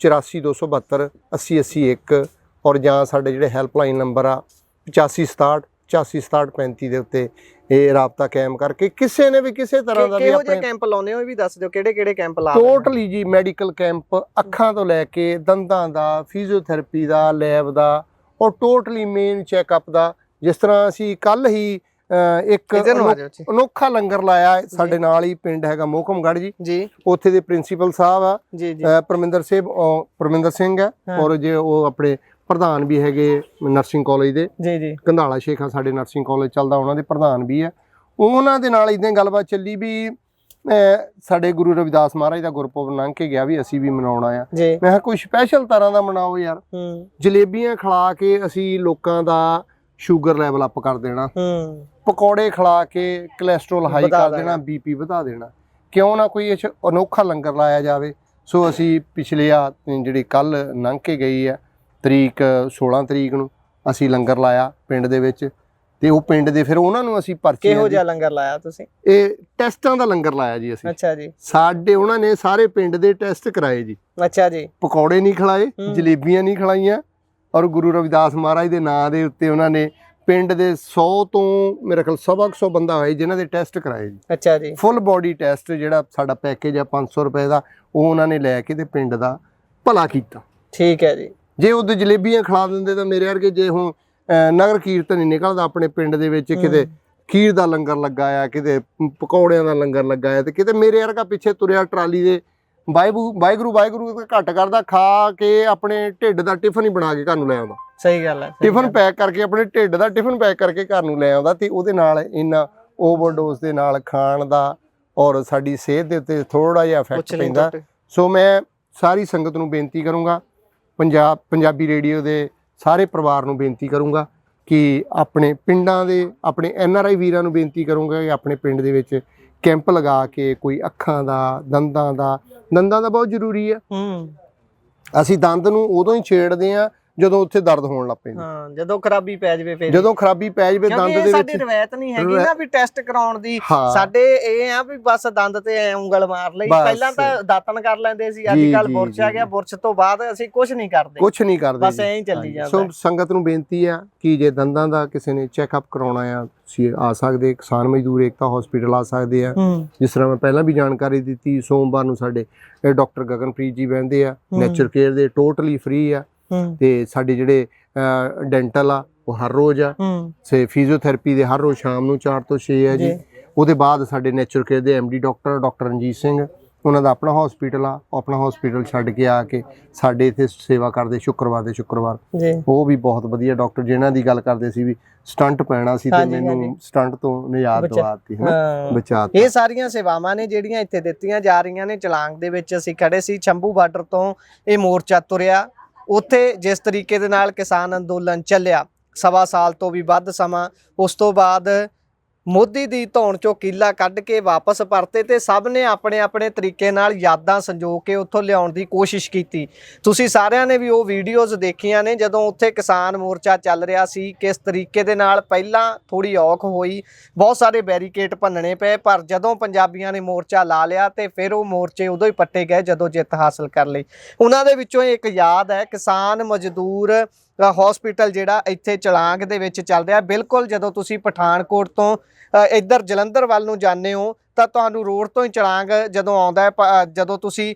A: 84272 8081 ਔਰ ਜਾਂ ਸਾਡੇ ਜਿਹੜੇ ਹੈਲਪਲਾਈਨ ਨੰਬਰ ਆ 8567 856735 ਦੇ ਉੱਤੇ ਇਹ ਰਾਬਤਾ ਕਾਇਮ ਕਰਕੇ ਕਿਸੇ ਨੇ ਵੀ ਕਿਸੇ ਤਰ੍ਹਾਂ ਦਾ ਵੀ
B: ਕਿਹੋ ਜਿਹੇ ਕੈਂਪ ਲਾਉਨੇ ਹੋ ਇਹ ਵੀ ਦੱਸ ਦਿਓ ਕਿਹੜੇ ਕਿਹੜੇ ਕੈਂਪ ਲਾ ਰਹੇ?
A: ਟੋਟਲੀ ਜੀ ਮੈਡੀਕਲ ਕੈਂਪ ਅੱਖਾਂ ਤੋਂ ਲੈ ਕੇ ਦੰਦਾਂ ਦਾ ਫਿਜ਼ੀਓਥੈਰੇਪੀ ਦਾ ਲੈਬ ਦਾ ਔਰ ਟੋਟਲੀ ਮੇਨ ਚੈੱਕਅਪ ਦਾ ਜਿਸ ਤਰ੍ਹਾਂ ਅਸੀਂ ਕੱਲ ਹੀ ਇੱਕ ਅਨੋਖਾ ਲੰਗਰ ਲਾਇਆ। ਸਾਡੇ ਨਾਲ ਹੀ ਪਿੰਡ ਹੈਗਾ ਮੋਹਕਮਗੜ੍ਹ ਜੀ
B: ਜੀ
A: ਉੱਥੇ ਦੇ ਪ੍ਰਿੰਸੀਪਲ ਸਾਹਿਬ ਆ
B: ਜੀ ਜੀ
A: ਅਹ, ਪਰਮਿੰਦਰ ਸਿੰਘ ਪਰਮਿੰਦਰ ਸਿੰਘ ਹਾਂ। ਔਰ ਜੇ ਉਹ ਆਪਣੇ ਪ੍ਰਧਾਨ ਵੀ ਹੈਗੇ ਨਰਸਿੰਗ ਕਾਲਜ ਦੇ।
B: ਜੀ ਜੀ।
A: ਕੰਧਾਲਾ ਸ਼ੇਖਾ ਸਾਡੇ ਨਰਸਿੰਗ ਕਾਲਜ ਚੱਲਦਾ ਉਹਨਾਂ ਦੇ ਪ੍ਰਧਾਨ ਵੀ ਆ। ਉਹਨਾਂ ਦੇ ਨਾਲ ਇਦਾਂ ਗੱਲਬਾਤ ਚੱਲੀ ਵੀ ਸਾਡੇ ਗੁਰੂ ਰਵਿਦਾਸ ਮਹਾਰਾਜ ਦਾ ਗੁਰਪੁਰਬ ਲੰਘ ਕੇ ਗਿਆ ਵੀ ਅਸੀਂ ਵੀ ਮਨਾਉਣਾ ਆ। ਮੈਂ ਕਿਹਾ ਕੋਈ ਸਪੈਸ਼ਲ ਤਰ੍ਹਾਂ ਦਾ ਮਨਾਓ ਯਾਰ।
B: ਹੂੰ।
A: ਜਲੇਬੀਆਂ ਖਿਲਾ ਕੇ ਅਸੀਂ ਲੋਕਾਂ ਦਾ ਸ਼ੂਗਰ ਲੈਵਲ ਅਪ ਕਰ ਦੇਣਾ।
B: ਹੂੰ।
A: ਪਕੌੜੇ ਖਿਲਾ ਕੇ ਕੋਲੇਸਟ੍ਰੋਲ ਹਾਈ ਕਰ
B: ਦੇਣਾ।
A: ਬੀਪੀ ਵਧਾ ਦੇਣਾ। ਕਿਉਂ ਨਾ ਕੋਈ ਅਨੋਖਾ ਲੰਗਰ ਲਾਇਆ ਜਾਵੇ। ਸੋ ਅਸੀਂ ਪਿਛਲੇ ਆ ਜਿਹੜੀ ਕੱਲ ਲੰਘ ਕੇ ਗਈ ਆ ਤਰੀਕ 16 ਤਰੀਕ ਨੂੰ ਅਸੀਂ ਲੰਗਰ ਲਾਇਆ ਪਿੰਡ ਦੇ ਵਿੱਚ ਤੇ ਉਹ ਪਿੰਡ ਦੇ ਫਿਰ ਉਹਨਾਂ ਨੂੰ ਅਸੀਂ ਪਰਚੀਆਂ
B: ਕਿਹੋ ਜਿਹਾ ਲੰਗਰ ਲਾਇਆ ਤੁਸੀਂ?
A: ਇਹ ਟੈਸਟਾਂ ਦਾ ਲੰਗਰ ਲਾਇਆ ਜੀ ਅਸੀਂ।
B: ਅੱਛਾ ਜੀ।
A: ਸਾਡੇ ਉਹਨਾਂ ਨੇ ਸਾਰੇ ਪਿੰਡ ਦੇ ਟੈਸਟ ਕਰਾਏ ਜੀ।
B: ਅੱਛਾ ਜੀ।
A: ਪਕੌੜੇ ਨਹੀਂ ਖਿਲਾਏ। ਜਲੇਬੀਆਂ ਨਹੀਂ ਖਿਲਾਈਆਂ ਔਰ ਗੁਰੂ ਰਵਿਦਾਸ ਮਹਾਰਾਜ ਦੇ ਨਾਂ ਦੇ ਉੱਤੇ ਉਹਨਾਂ ਨੇ ਪਿੰਡ ਦੇ 100 ਤੋਂ ਮੇਰੇ ਖਿਆਲ ਸਵਾ ਕੁ ਸੌ ਬੰਦਾ ਹੋਏ ਜਿਨ੍ਹਾਂ ਦੇ ਟੈਸਟ ਕਰਾਏ ਜੀ।
B: ਅੱਛਾ ਜੀ।
A: ਫੁੱਲ ਬੋਡੀ ਟੈਸਟ ਜਿਹੜਾ ਸਾਡਾ ਪੈਕੇਜ ਆ 500 ਰੁਪਏ ਦਾ ਉਹ ਉਹਨਾਂ ਨੇ ਲੈ ਕੇ ਤੇ ਪਿੰਡ ਦਾ ਭਲਾ ਕੀਤਾ।
B: ਠੀਕ ਹੈ ਜੀ।
A: ਜੇ ਉਹਦੇ ਜਲੇਬੀਆਂ ਖਿਲਾ ਦਿੰਦੇ ਤਾਂ ਮੇਰੇ ਵਰਗੇ ਜੇ ਹੁਣ ਨਗਰ ਕੀਰਤਨ ਹੀ ਨਿਕਲਦਾ ਆਪਣੇ ਪਿੰਡ ਦੇ ਵਿੱਚ ਕਿਤੇ ਖੀਰ ਦਾ ਲੰਗਰ ਲੱਗਾ ਆ ਕਿਤੇ ਪਕੌੜਿਆਂ ਦਾ ਲੰਗਰ ਲੱਗਾ ਆ ਤੇ ਕਿਤੇ ਮੇਰੇ ਵਰਗਾ ਪਿੱਛੇ ਤੁਰਿਆ ਟਰਾਲੀ ਦੇ ਵਾਹਿਗੁਰੂ ਵਾਹਿਗੁਰੂ ਵਾਹਿਗੁਰੂ ਘੱਟ ਕਰਦਾ ਖਾ ਕੇ ਆਪਣੇ ਢਿੱਡ ਦਾ ਟਿਫਨ ਹੀ ਬਣਾ ਕੇ ਘਰ ਨੂੰ ਲੈ ਆਉਂਦਾ
B: ਸਹੀ ਗੱਲ ਹੈ
A: ਟਿਫਨ। ਪੈਕ ਕਰਕੇ ਆਪਣੇ ਢਿੱਡ ਦਾ ਟਿਫਨ ਪੈਕ ਕਰਕੇ ਘਰ ਨੂੰ ਲੈ ਆਉਂਦਾ ਤੇ ਉਹਦੇ ਨਾਲ ਇੰਨਾ ਓਵਰਡੋਜ਼ ਦੇ ਨਾਲ ਖਾਣ ਦਾ ਔਰ ਸਾਡੀ ਸਿਹਤ ਦੇ ਉੱਤੇ ਥੋੜਾ ਜਿਹਾ ਇਫੈਕਟ ਪੈਂਦਾ। ਸੋ ਮੈਂ ਸਾਰੀ ਸੰਗਤ ਨੂੰ ਬੇਨਤੀ ਕਰੂੰਗਾ ਪੰਜਾਬ ਪੰਜਾਬੀ ਰੇਡੀਓ ਦੇ ਸਾਰੇ ਪਰਿਵਾਰ ਨੂੰ ਬੇਨਤੀ ਕਰੂੰਗਾ ਕਿ ਆਪਣੇ ਪਿੰਡਾਂ ਦੇ ਆਪਣੇ ਐਨ ਆਰ ਆਈ ਵੀਰਾਂ ਨੂੰ ਬੇਨਤੀ ਕਰੂੰਗਾ ਕਿ ਆਪਣੇ ਪਿੰਡ ਦੇ ਵਿੱਚ ਕੈਂਪ ਲਗਾ ਕੇ ਕੋਈ ਅੱਖਾਂ ਦਾ ਦੰਦਾਂ ਦਾ ਦੰਦਾਂ ਦਾ ਬਹੁਤ ਜ਼ਰੂਰੀ
B: ਹੂੰ।
A: ਅਸੀਂ ਦੰਦ ਨੂੰ ਉਦੋਂ ਹੀ ਛੇੜਦੇ ਆ ਜਦੋਂ ਉੱਥੇ ਦਰਦ ਹੋਣ ਲੱਗ ਪੈਂਦਾ
B: ਹਾਂ ਜਦੋਂ ਖਰਾਬੀ ਪੈ ਜਾਵੇ ਫਿਰ
A: ਜਦੋਂ ਖਰਾਬੀ ਪੈ ਜਾਵੇ ਦੰਦ ਦੇ
B: ਸਾਡੀ
A: ਵਿੱਚ
B: ਰਵਾਇਤ ਨਹੀਂ ਹੈਗੀ ਨਾ ਵੀ ਟੈਸਟ ਕਰਾਉਣ ਦੀ ਸਾਡੇ ਇਹ ਆ ਵੀ ਬਸ ਦੰਦ ਤੇ ਐ ਉਂਗਲ ਮਾਰ ਲਈ। ਪਹਿਲਾਂ ਤਾਂ ਦਾਤਨ ਕਰ ਲੈਂਦੇ ਸੀ ਅੱਜ ਕੱਲ ਬੁਰਸ਼ ਆ। ਗਿਆ ਬੁਰਸ਼ ਤੋਂ ਬਾਅਦ ਅਸੀਂ ਕੁਝ ਨਹੀਂ ਕਰਦੇ
A: ਕੁਝ ਨਹੀਂ ਕਰਦੇ
B: ਬਸ। ਐਂ ਹੀ ਚੱਲੀ। ਜਾਂਦਾ
A: ਸੋ। ਸੰਗਤ ਨੂੰ ਬੇਨਤੀ ਆ ਕਿ ਜੇ ਦੰਦਾਂ ਦਾ ਕਿਸੇ ਨੇ ਚੈੱਕਅਪ ਕਰਾਉਣਾ ਆ ਤੁਸੀਂ ਆ ਸਕਦੇ ਕਿਸਾਨ ਮਜ਼ਦੂਰ ਏਕਤਾ ਹਸਪੀਟਲ ਆ ਸਕਦੇ ਆ ਜਿਸ ਤਰ੍ਹਾਂ ਮੈਂ ਪਹਿਲਾਂ ਵੀ ਜਾਣਕਾਰੀ ਦਿੱਤੀ ਸੋਮਵਾਰ ਨੂੰ ਸਾਡੇ ਡਾਕਟਰ ਗਗਨਪ੍ਰੀਤ ਜੀ ਬਹਿੰਦੇ ਆ। ਨੇਚਰ ਕੇਅਰ ਦੇ ਟੋਟਲੀ ਫ੍ਰੀ ਆ ਤੇ ਸਾਡੇ ਜਿਹੜੇ ਡੈਂਟਲ ਆ ਉਹ ਹਰ ਰੋਜ਼ ਆ। ਸੇ ਫਿਜ਼ੀਓਥੈਰੇਪੀ ਦੇ ਹਰ ਰੋਜ਼ ਸ਼ਾਮ ਨੂੰ 4 ਤੋਂ 6 ਹੈ ਜੀ। ਉਹਦੇ ਬਾਅਦ ਸਾਡੇ ਨੇਚਰ ਕੇਅਰ ਦੇ D doctor doctor Ranjit Singh ਉਹਨਾਂ ਦਾ ਆਪਣਾ ਹਸਪੀਟਲ ਆ ਆਪਣਾ ਹਸਪੀਟਲ ਛੱਡ ਕੇ ਆ ਕੇ ਸਾਡੇ ਇੱਥੇ ਸੇਵਾ ਕਰਦੇ ਸ਼ੁੱਕਰਵਾਰ ਦੇ ਸ਼ੁੱਕਰਵਾਰ। ਉਹ ਵੀ ਬਹੁਤ ਵਧੀਆ ਡਾਕਟਰ ਜਿਨ੍ਹਾਂ ਦੀ ਗੱਲ ਕਰਦੇ ਸੀ ਵੀ ਸਟੰਟ ਪੈਣਾ ਸੀ ਤੇ ਮੈਨੂੰ। ਸਟੰਟ ਤੋਂ ਨਿਜਾਤ ਦਵਾਤੀ ਹੈ। ਬਚਾਤੀ।
B: ਇਹ ਸਾਰੀਆਂ ਸੇਵਾਵਾਂ ਨੇ ਜਿਹੜੀਆਂ ਇੱਥੇ ਦਿੱਤੀਆਂ ਜਾ ਰਹੀਆਂ ਨੇ। ਚਲਾਂਗ ਦੇ ਵਿੱਚ ਅਸੀਂ ਖੜੇ ਸੀ ਚੰਬੂ ਬਾਰਡਰ ਤੋਂ ਇਹ ਮੋਰਚਾ ਤੁਰਿਆ। ਉੱਥੇ ਜਿਸ ਤਰੀਕੇ ਦੇ ਨਾਲ ਕਿਸਾਨ ਅੰਦੋਲਨ ਚੱਲਿਆ, ਸਵਾ ਸਾਲ ਤੋਂ ਵੀ ਵੱਧ ਸਮਾਂ, ਉਸ ਤੋਂ ਬਾਅਦ ਮੋਦੀ ਦੀ ਧੌਣ ਚੋਂ ਕੀਲਾ ਕੱਢ ਕੇ ਵਾਪਸ ਪਰਤੇ ਤੇ ਸਭ ਨੇ ਆਪਣੇ ਆਪਣੇ ਤਰੀਕੇ ਨਾਲ ਯਾਦਾਂ ਸੰਜੋ ਕੇ ਉੱਥੋਂ ਲਿਆਉਣ ਦੀ ਕੋਸ਼ਿਸ਼ ਕੀਤੀ। ਤੁਸੀਂ ਸਾਰਿਆਂ ਨੇ ਵੀ ਉਹ ਵੀਡੀਓਜ਼ ਦੇਖੀਆਂ ਨੇ ਜਦੋਂ ਉੱਥੇ ਕਿਸਾਨ ਮੋਰਚਾ ਚੱਲ ਰਿਹਾ ਸੀ, ਕਿਸ ਤਰੀਕੇ ਦੇ ਨਾਲ ਪਹਿਲਾਂ ਥੋੜੀ ਔਖ ਹੋਈ, ਬਹੁਤ ਸਾਰੇ ਬੈਰੀਕੇਡ ਭੰਨਣੇ ਪਏ, ਪਰ ਜਦੋਂ ਪੰਜਾਬੀਆਂ ਨੇ ਮੋਰਚਾ ਲਾ ਲਿਆ ਤੇ ਫਿਰ ਉਹ ਮੋਰਚੇ ਉਦੋਂ ਹੀ ਪੱਟੇ ਗਏ ਜਦੋਂ ਜਿੱਤ ਹਾਸਲ ਕਰ ਲਈ। ਉਹਨਾਂ ਦੇ ਵਿੱਚੋਂ ਇੱਕ ਯਾਦ ਹੈ, ਕਿਸਾਨ ਮਜ਼ਦੂਰ ਹਸਪੀਟਲ ਜਿਹੜਾ ਇੱਥੇ ਚਲਾਂਗ ਦੇ ਵਿੱਚ ਚੱਲ ਰਿਹਾ। ਬਿਲਕੁਲ ਜਦੋਂ ਤੁਸੀਂ ਪਠਾਨਕੋਟ ਤੋਂ ਅ, ਇੱਧਰ ਜਲੰਧਰ ਵੱਲ ਨੂੰ ਜਾਂਦੇ ਹੋ ਤਾਂ ਤੁਹਾਨੂੰ ਰੋਡ ਤੋਂ ਹੀ ਚਲਾਂਗ ਜਦੋਂ ਆਉਂਦਾ ਹੈ ਜਦੋਂ ਤੁਸੀਂ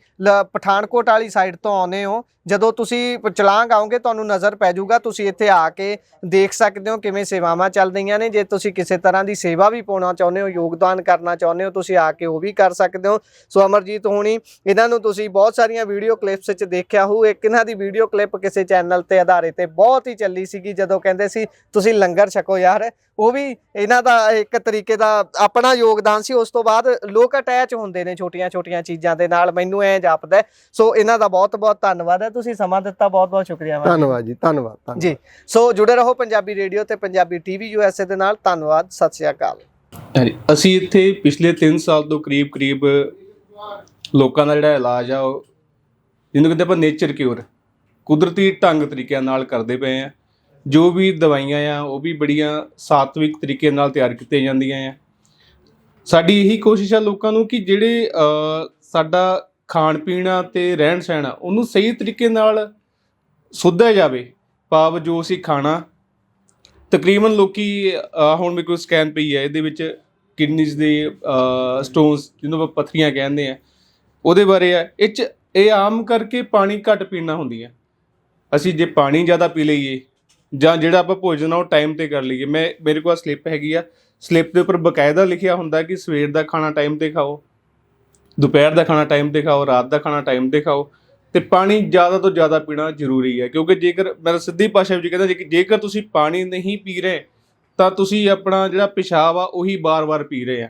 B: ਪਠਾਨਕੋਟ ਵਾਲੀ ਸਾਈਡ ਤੋਂ ਆਉਂਦੇ ਹੋ, ਜਦੋਂ ਤੁਸੀਂ ਚਲਾਂਗ ਆਉਂਗੇ ਤੁਹਾਨੂੰ ਨਜ਼ਰ ਪੈ ਜਾਊਗਾ, ਤੁਸੀਂ ਇੱਥੇ ਆ ਕੇ ਦੇਖ ਸਕਦੇ ਹੋ ਕਿਵੇਂ ਸੇਵਾਵਾਂ ਚੱਲ ਰਹੀਆਂ ਨੇ, ਜੇ ਤੁਸੀਂ ਕਿਸੇ ਤਰ੍ਹਾਂ ਦੀ ਸੇਵਾ ਵੀ ਪਾਉਣਾ ਚਾਹੁੰਦੇ ਹੋ, ਯੋਗਦਾਨ ਕਰਨਾ ਚਾਹੁੰਦੇ ਹੋ, ਤੁਸੀਂ ਆ ਕੇ ਉਹ ਵੀ ਕਰ ਸਕਦੇ ਹੋ। ਸੋ ਅਮਰਜੀਤ ਹੋਣੀ, ਇਹਨਾਂ ਨੂੰ ਤੁਸੀਂ ਬਹੁਤ ਸਾਰੀਆਂ ਵੀਡੀਓ ਕਲਿੱਪਸ ਵਿੱਚ ਦੇਖਿਆ ਹੋਊ, ਇੱਕ ਇਹਨਾਂ ਦੀ ਵੀਡੀਓ ਕਲਿੱਪ ਕਿਸੇ ਚੈਨਲ ਤੇ ਆਧਾਰਿਤ ਤੇ ਬਹੁਤ ਹੀ ਚੱਲੀ ਸੀਗੀ, ਜਦੋਂ ਕਹਿੰਦੇ ਸੀ, ਤੁਸੀਂ ਲੰਗਰ ਛਕੋ ਯਾਰ। ਉਹ ਵੀ ਇਹਨਾਂ ਦਾ ਇੱਕ ਤਰੀਕੇ ਦਾ ਆਪਣਾ ਯੋਗਦਾਨ ਸੀ, ਉਸ ਤੋਂ ਬਾਅਦ ਲੋਕ ਅਟੈਚ ਹੁੰਦੇ ਨੇ ਛੋਟੀਆਂ-ਛੋਟੀਆਂ ਚੀਜ਼ਾਂ ਦੇ ਨਾਲ ਮੈਨੂੰ ਐ ਜਾਪਦਾ। ਸੋ ਇਹਨਾਂ ਦਾ ਬਹੁਤ-ਬਹੁਤ ਧੰਨਵਾਦ ਹੈ। ਤੁਸੀਂ ਸਮਾਂ ਦਿੱਤਾ ਬਹੁਤ-ਬਹੁਤ ਸ਼ੁਕਰੀਆ।
A: ਧੰਨਵਾਦ ਜੀ ਧੰਨਵਾਦ
B: ਜੀ ਸੋ ਜੁੜੇ ਰਹੋ ਪੰਜਾਬੀ ਰੇਡੀਓ ਤੇ ਪੰਜਾਬੀ ਟੀਵੀ ਯੂਐਸਏ ਦੇ ਨਾਲ। ਧੰਨਵਾਦ ਸਤਿ ਸ਼੍ਰੀ ਅਕਾਲ।
C: ਅਸੀਂ ਇੱਥੇ ਪਿਛਲੇ 3 ਸਾਲ ਤੋਂ ਕਰੀਬ ਕਰੀਬ ਲੋਕਾਂ ਦਾ ਜਿਹੜਾ ਇਲਾਜ ਆ ਉਹ ਜਿਹਨੂੰ ਕਹਿੰਦੇ ਆਪਾਂ ਨੇਚਰ ਕਿਉਰ ਕੁਦਰਤੀ ਢੰਗ ਤਰੀਕਿਆਂ ਨਾਲ ਕਰਦੇ ਪਏ ਆ। ਜੋ ਵੀ ਦਵਾਈਆਂ ਆ ਉਹ ਵੀ ਬੜੀਆਂ ਸਾਤਵਿਕ ਤਰੀਕੇ ਨਾਲ ਤਿਆਰ ਕੀਤੀਆਂ ਜਾਂਦੀਆਂ ਆ। ਸਾਡੀ ਇਹੀ ਕੋਸ਼ਿਸ਼ ਆ ਲੋਕਾਂ ਨੂੰ ਕਿ ਜਿਹੜੇ ਸਾਡਾ ਖਾਣ ਪੀਣਾ ਤੇ ਰਹਿਣ ਸਹਿਣ ਆ, ਉਹਨੂੰ ਸਹੀ ਤਰੀਕੇ ਨਾਲ ਸੁਧਿਆ ਜਾਵੇ। ਭਾਵ ਜੋ ਅਸੀਂ ਖਾਣਾ, ਤਕਰੀਬਨ ਲੋਕੀ ਹੁਣ ਮੇਰੇ ਕੋਲ ਸਕੈਨ ਪਈ ਹੈ ਇਹਦੇ ਵਿੱਚ ਕਿਡਨੀਜ਼ ਦੇ ਸਟੋਨਸ ਜਿਹਨੂੰ ਆਪਾਂ ਪੱਥਰੀਆਂ ਕਹਿੰਦੇ ਆ, ਉਹਦੇ ਬਾਰੇ ਆ। ਇਹ 'ਚ, ਇਹ ਆਮ ਕਰਕੇ ਪਾਣੀ ਘੱਟ ਪੀਣਾ ਹੁੰਦੀ ਹੈ ਅਸੀਂ ਜੇ ਪਾਣੀ ਜ਼ਿਆਦਾ ਪੀ ਲਈਏ ਜਾਂ ਜਿਹੜਾ ਆਪਾਂ ਭੋਜਨ ਆ ਉਹ ਟਾਈਮ ਤੇ ਕਰ ਲਈਏ। ਮੈਂ, ਮੇਰੇ ਕੋਲ ਸਲਿੱਪ ਹੈਗੀ ਆ। ਸਲਿੱਪ ਦੇ ਉੱਪਰ ਬਕਾਇਦਾ ਲਿਖਿਆ ਹੁੰਦਾ ਕਿ ਸਵੇਰ ਦਾ ਖਾਣਾ ਟਾਈਮ ਤੇ ਖਾਓ, ਦੁਪਹਿਰ ਦਾ ਖਾਣਾ ਟਾਈਮ ਤੇ ਖਾਓ, ਰਾਤ ਦਾ ਖਾਣਾ ਟਾਈਮ ਤੇ ਖਾਓ। ਤੇ ਪਾਣੀ ਜ਼ਿਆਦਾ ਤੋਂ ਜ਼ਿਆਦਾ ਪੀਣਾ ਜ਼ਰੂਰੀ ਹੈ ਕਿਉਂਕਿ ਜੇਕਰ, ਮੈਂ ਸਿੱਧੀ ਭਾਸ਼ਾ ਵਿੱਚ ਕਹਿੰਦਾ ਜੇ- ਜੇਕਰ ਤੁਸੀਂ ਪਾਣੀ ਨਹੀਂ ਪੀ ਰਹੇ, ਤਾਂ ਤੁਸੀਂ ਆਪਣਾ ਜਿਹੜਾ ਪਿਸ਼ਾਬ ਆ, ਉਹੀ ਬਾਰ-ਬਾਰ ਪੀ ਰਹੇ ਆ।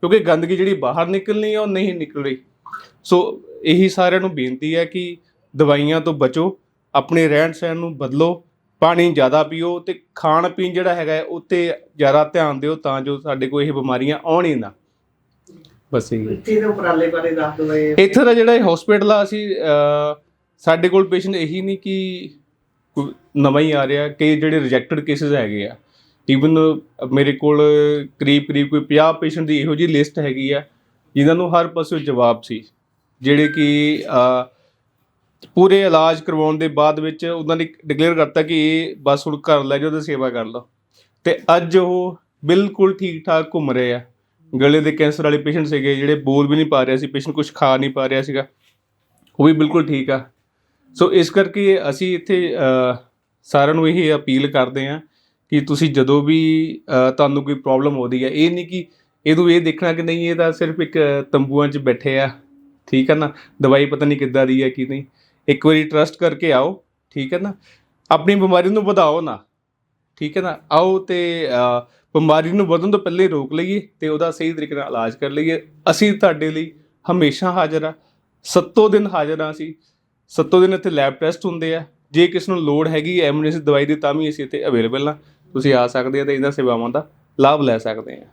C: ਕਿਉਂਕਿ ਗੰਦਗੀ ਜਿਹੜੀ ਬਾਹਰ ਨਿਕਲਣੀ ਆ, ਉਹ ਨਹੀਂ ਨਿਕਲ ਰਹੀ। ਸੋ ਇਹੀ ਸਾਰਿਆਂ ਨੂੰ ਬੇਨਤੀ ਹੈ ਕਿ ਦਵਾਈਆਂ ਤੋਂ ਬਚੋ, ਆਪਣੇ ਰਹਿਣ ਸਹਿਣ ਨੂੰ ਬਦਲੋ ਪਾਣੀ ਜ਼ਿਆਦਾ ਪੀਓ ਤੇ ਖਾਣ ਪੀਣ ਜਿਹੜਾ ਹੈਗਾ ਉੱਤੇ ਜ਼ਿਆਦਾ ਧਿਆਨ ਦਿਓ ਤਾਂ ਜੋ ਸਾਡੇ ਕੋਲ ਇਹ ਬਿਮਾਰੀਆਂ ਆਉਣ ਹੀ ਨਾ। ਬਸ ਇਹ
B: ਇੱਥੇ ਦੇ ਉਪਰਾਲੇ ਬਾਰੇ ਦੱਸ ਦਿਓ
C: ਇੱਥੇ ਦਾ ਜਿਹੜਾ ਹਸਪੀਟਲ ਆ ਅਸੀਂ ਸਾਡੇ ਕੋਲ ਪੇਸ਼ੈਂਟ ਇਹੀ ਨਹੀਂ ਕਿ ਕੋਈ ਨਵਾਂ ਹੀ ਆ ਰਿਹਾ ਕਿ ਜਿਹੜੇ ਰਿਜੈਕਟਡ ਕੇਸਿਸ ਹੈਗੇ ਆ। ਈਵਨ ਮੇਰੇ ਕੋਲ ਕਰੀਬ ਕਰੀਬ ਕੋਈ 50 ਪੇਸ਼ੈਂਟ ਦੀ ਇਹੋ ਜਿਹੀ ਲਿਸਟ ਹੈਗੀ ਆ ਜਿਨ੍ਹਾਂ ਨੂੰ ਹਰ ਪਾਸੇ ਜਵਾਬ ਸੀ ਜਿਹੜੇ ਕਿ ਪੂਰੇ ਇਲਾਜ ਕਰਵਾਉਣ ਦੇ ਬਾਅਦ ਵਿੱਚ ਉਹਨਾਂ ਨੇ ਡਿਕਲੇਅਰ ਕਰਤਾ ਕਿ ਇਹ ਬਸ ਹੁਣ ਘਰ ਲੈ ਜਾਓ ਤੇ ਸੇਵਾ ਕਰ ਲਓ। ਤੇ ਅੱਜ ਉਹ ਬਿਲਕੁਲ ਠੀਕ ਠਾਕ ਘੁੰਮ ਰਹੇ ਆ। ਗਲੇ ਦੇ ਕੈਂਸਰ ਵਾਲੇ ਪੇਸ਼ੈਂਟ ਸੀਗੇ, ਜਿਹੜੇ ਬੋਲ ਵੀ ਨਹੀਂ ਪਾ ਰਿਹਾ ਸੀ ਪੇਸ਼ੈਂਟ ਕੁਝ ਖਾ ਨਹੀਂ ਪਾ ਰਿਹਾ ਸੀਗਾ। ਉਹ ਵੀ ਬਿਲਕੁਲ ਠੀਕ ਆ। ਸੋ ਇਸ ਕਰਕੇ ਅਸੀਂ ਇੱਥੇ ਸਾਰਿਆਂ ਨੂੰ ਇਹ ਅਪੀਲ ਕਰਦੇ ਹਾਂ ਕਿ ਤੁਸੀਂ ਜਦੋਂ ਵੀ ਤੁਹਾਨੂੰ ਕੋਈ ਪ੍ਰੋਬਲਮ ਆਉਂਦੀ ਹੈ ਇਹ ਨਹੀਂ ਕਿ ਇਹਨੂੰ ਇਹ ਦੇਖਣਾ ਕਿ ਨਹੀਂ, ਇਹ ਤਾਂ ਸਿਰਫ ਇੱਕ ਤੰਬੂਆਂ 'ਚ ਬੈਠੇ ਆ। ਠੀਕ ਹੈ ਨਾ? ਦਵਾਈ ਪਤਾ ਨਹੀਂ ਕਿੱਦਾਂ ਦੀ ਹੈ ਕੀ ਨਹੀਂ। ਇੱਕ ਵਾਰੀ ਟਰਸਟ ਕਰਕੇ ਆਓ, ਠੀਕ ਹੈ ਨਾ? ਆਪਣੀ ਬਿਮਾਰੀ ਨੂੰ ਵਧਾਓ ਨਾ, ਠੀਕ ਹੈ ਨਾ? ਆਓ ਤੇ ਬਿਮਾਰੀ ਨੂੰ ਵਧਣ ਤੋਂ ਪਹਿਲੇ ਰੋਕ ਲਈਏ ਤੇ ਉਹਦਾ ਸਹੀ ਤਰੀਕੇ ਨਾਲ ਇਲਾਜ ਕਰ ਲਈਏ। ਅਸੀਂ ਤੁਹਾਡੇ ਲਈ ਹਮੇਸ਼ਾ ਹਾਜ਼ਰ ਆ। ਸੱਤੋ ਦਿਨ ਹਾਜ਼ਰ ਆ ਅਸੀਂ। ਸੱਤੋ ਦਿਨ ਇੱਥੇ ਲੈਬ ਟੈਸਟ ਹੁੰਦੇ ਆ। ਜੇ ਕਿਸ ਨੂੰ ਲੋੜ ਹੈਗੀ ਐਮਰਜੈਂਸੀ ਦਵਾਈ ਦੀ, ਤਾਂ ਵੀ ਅਸੀਂ ਇੱਥੇ ਅਵੇਲੇਬਲ ਆ। ਤੁਸੀਂ ਆ ਸਕਦੇ ਆ ਤੇ ਇਹਨਾਂ ਸੇਵਾਵਾਂ ਦਾ ਲਾਭ ਲੈ ਸਕਦੇ ਆ।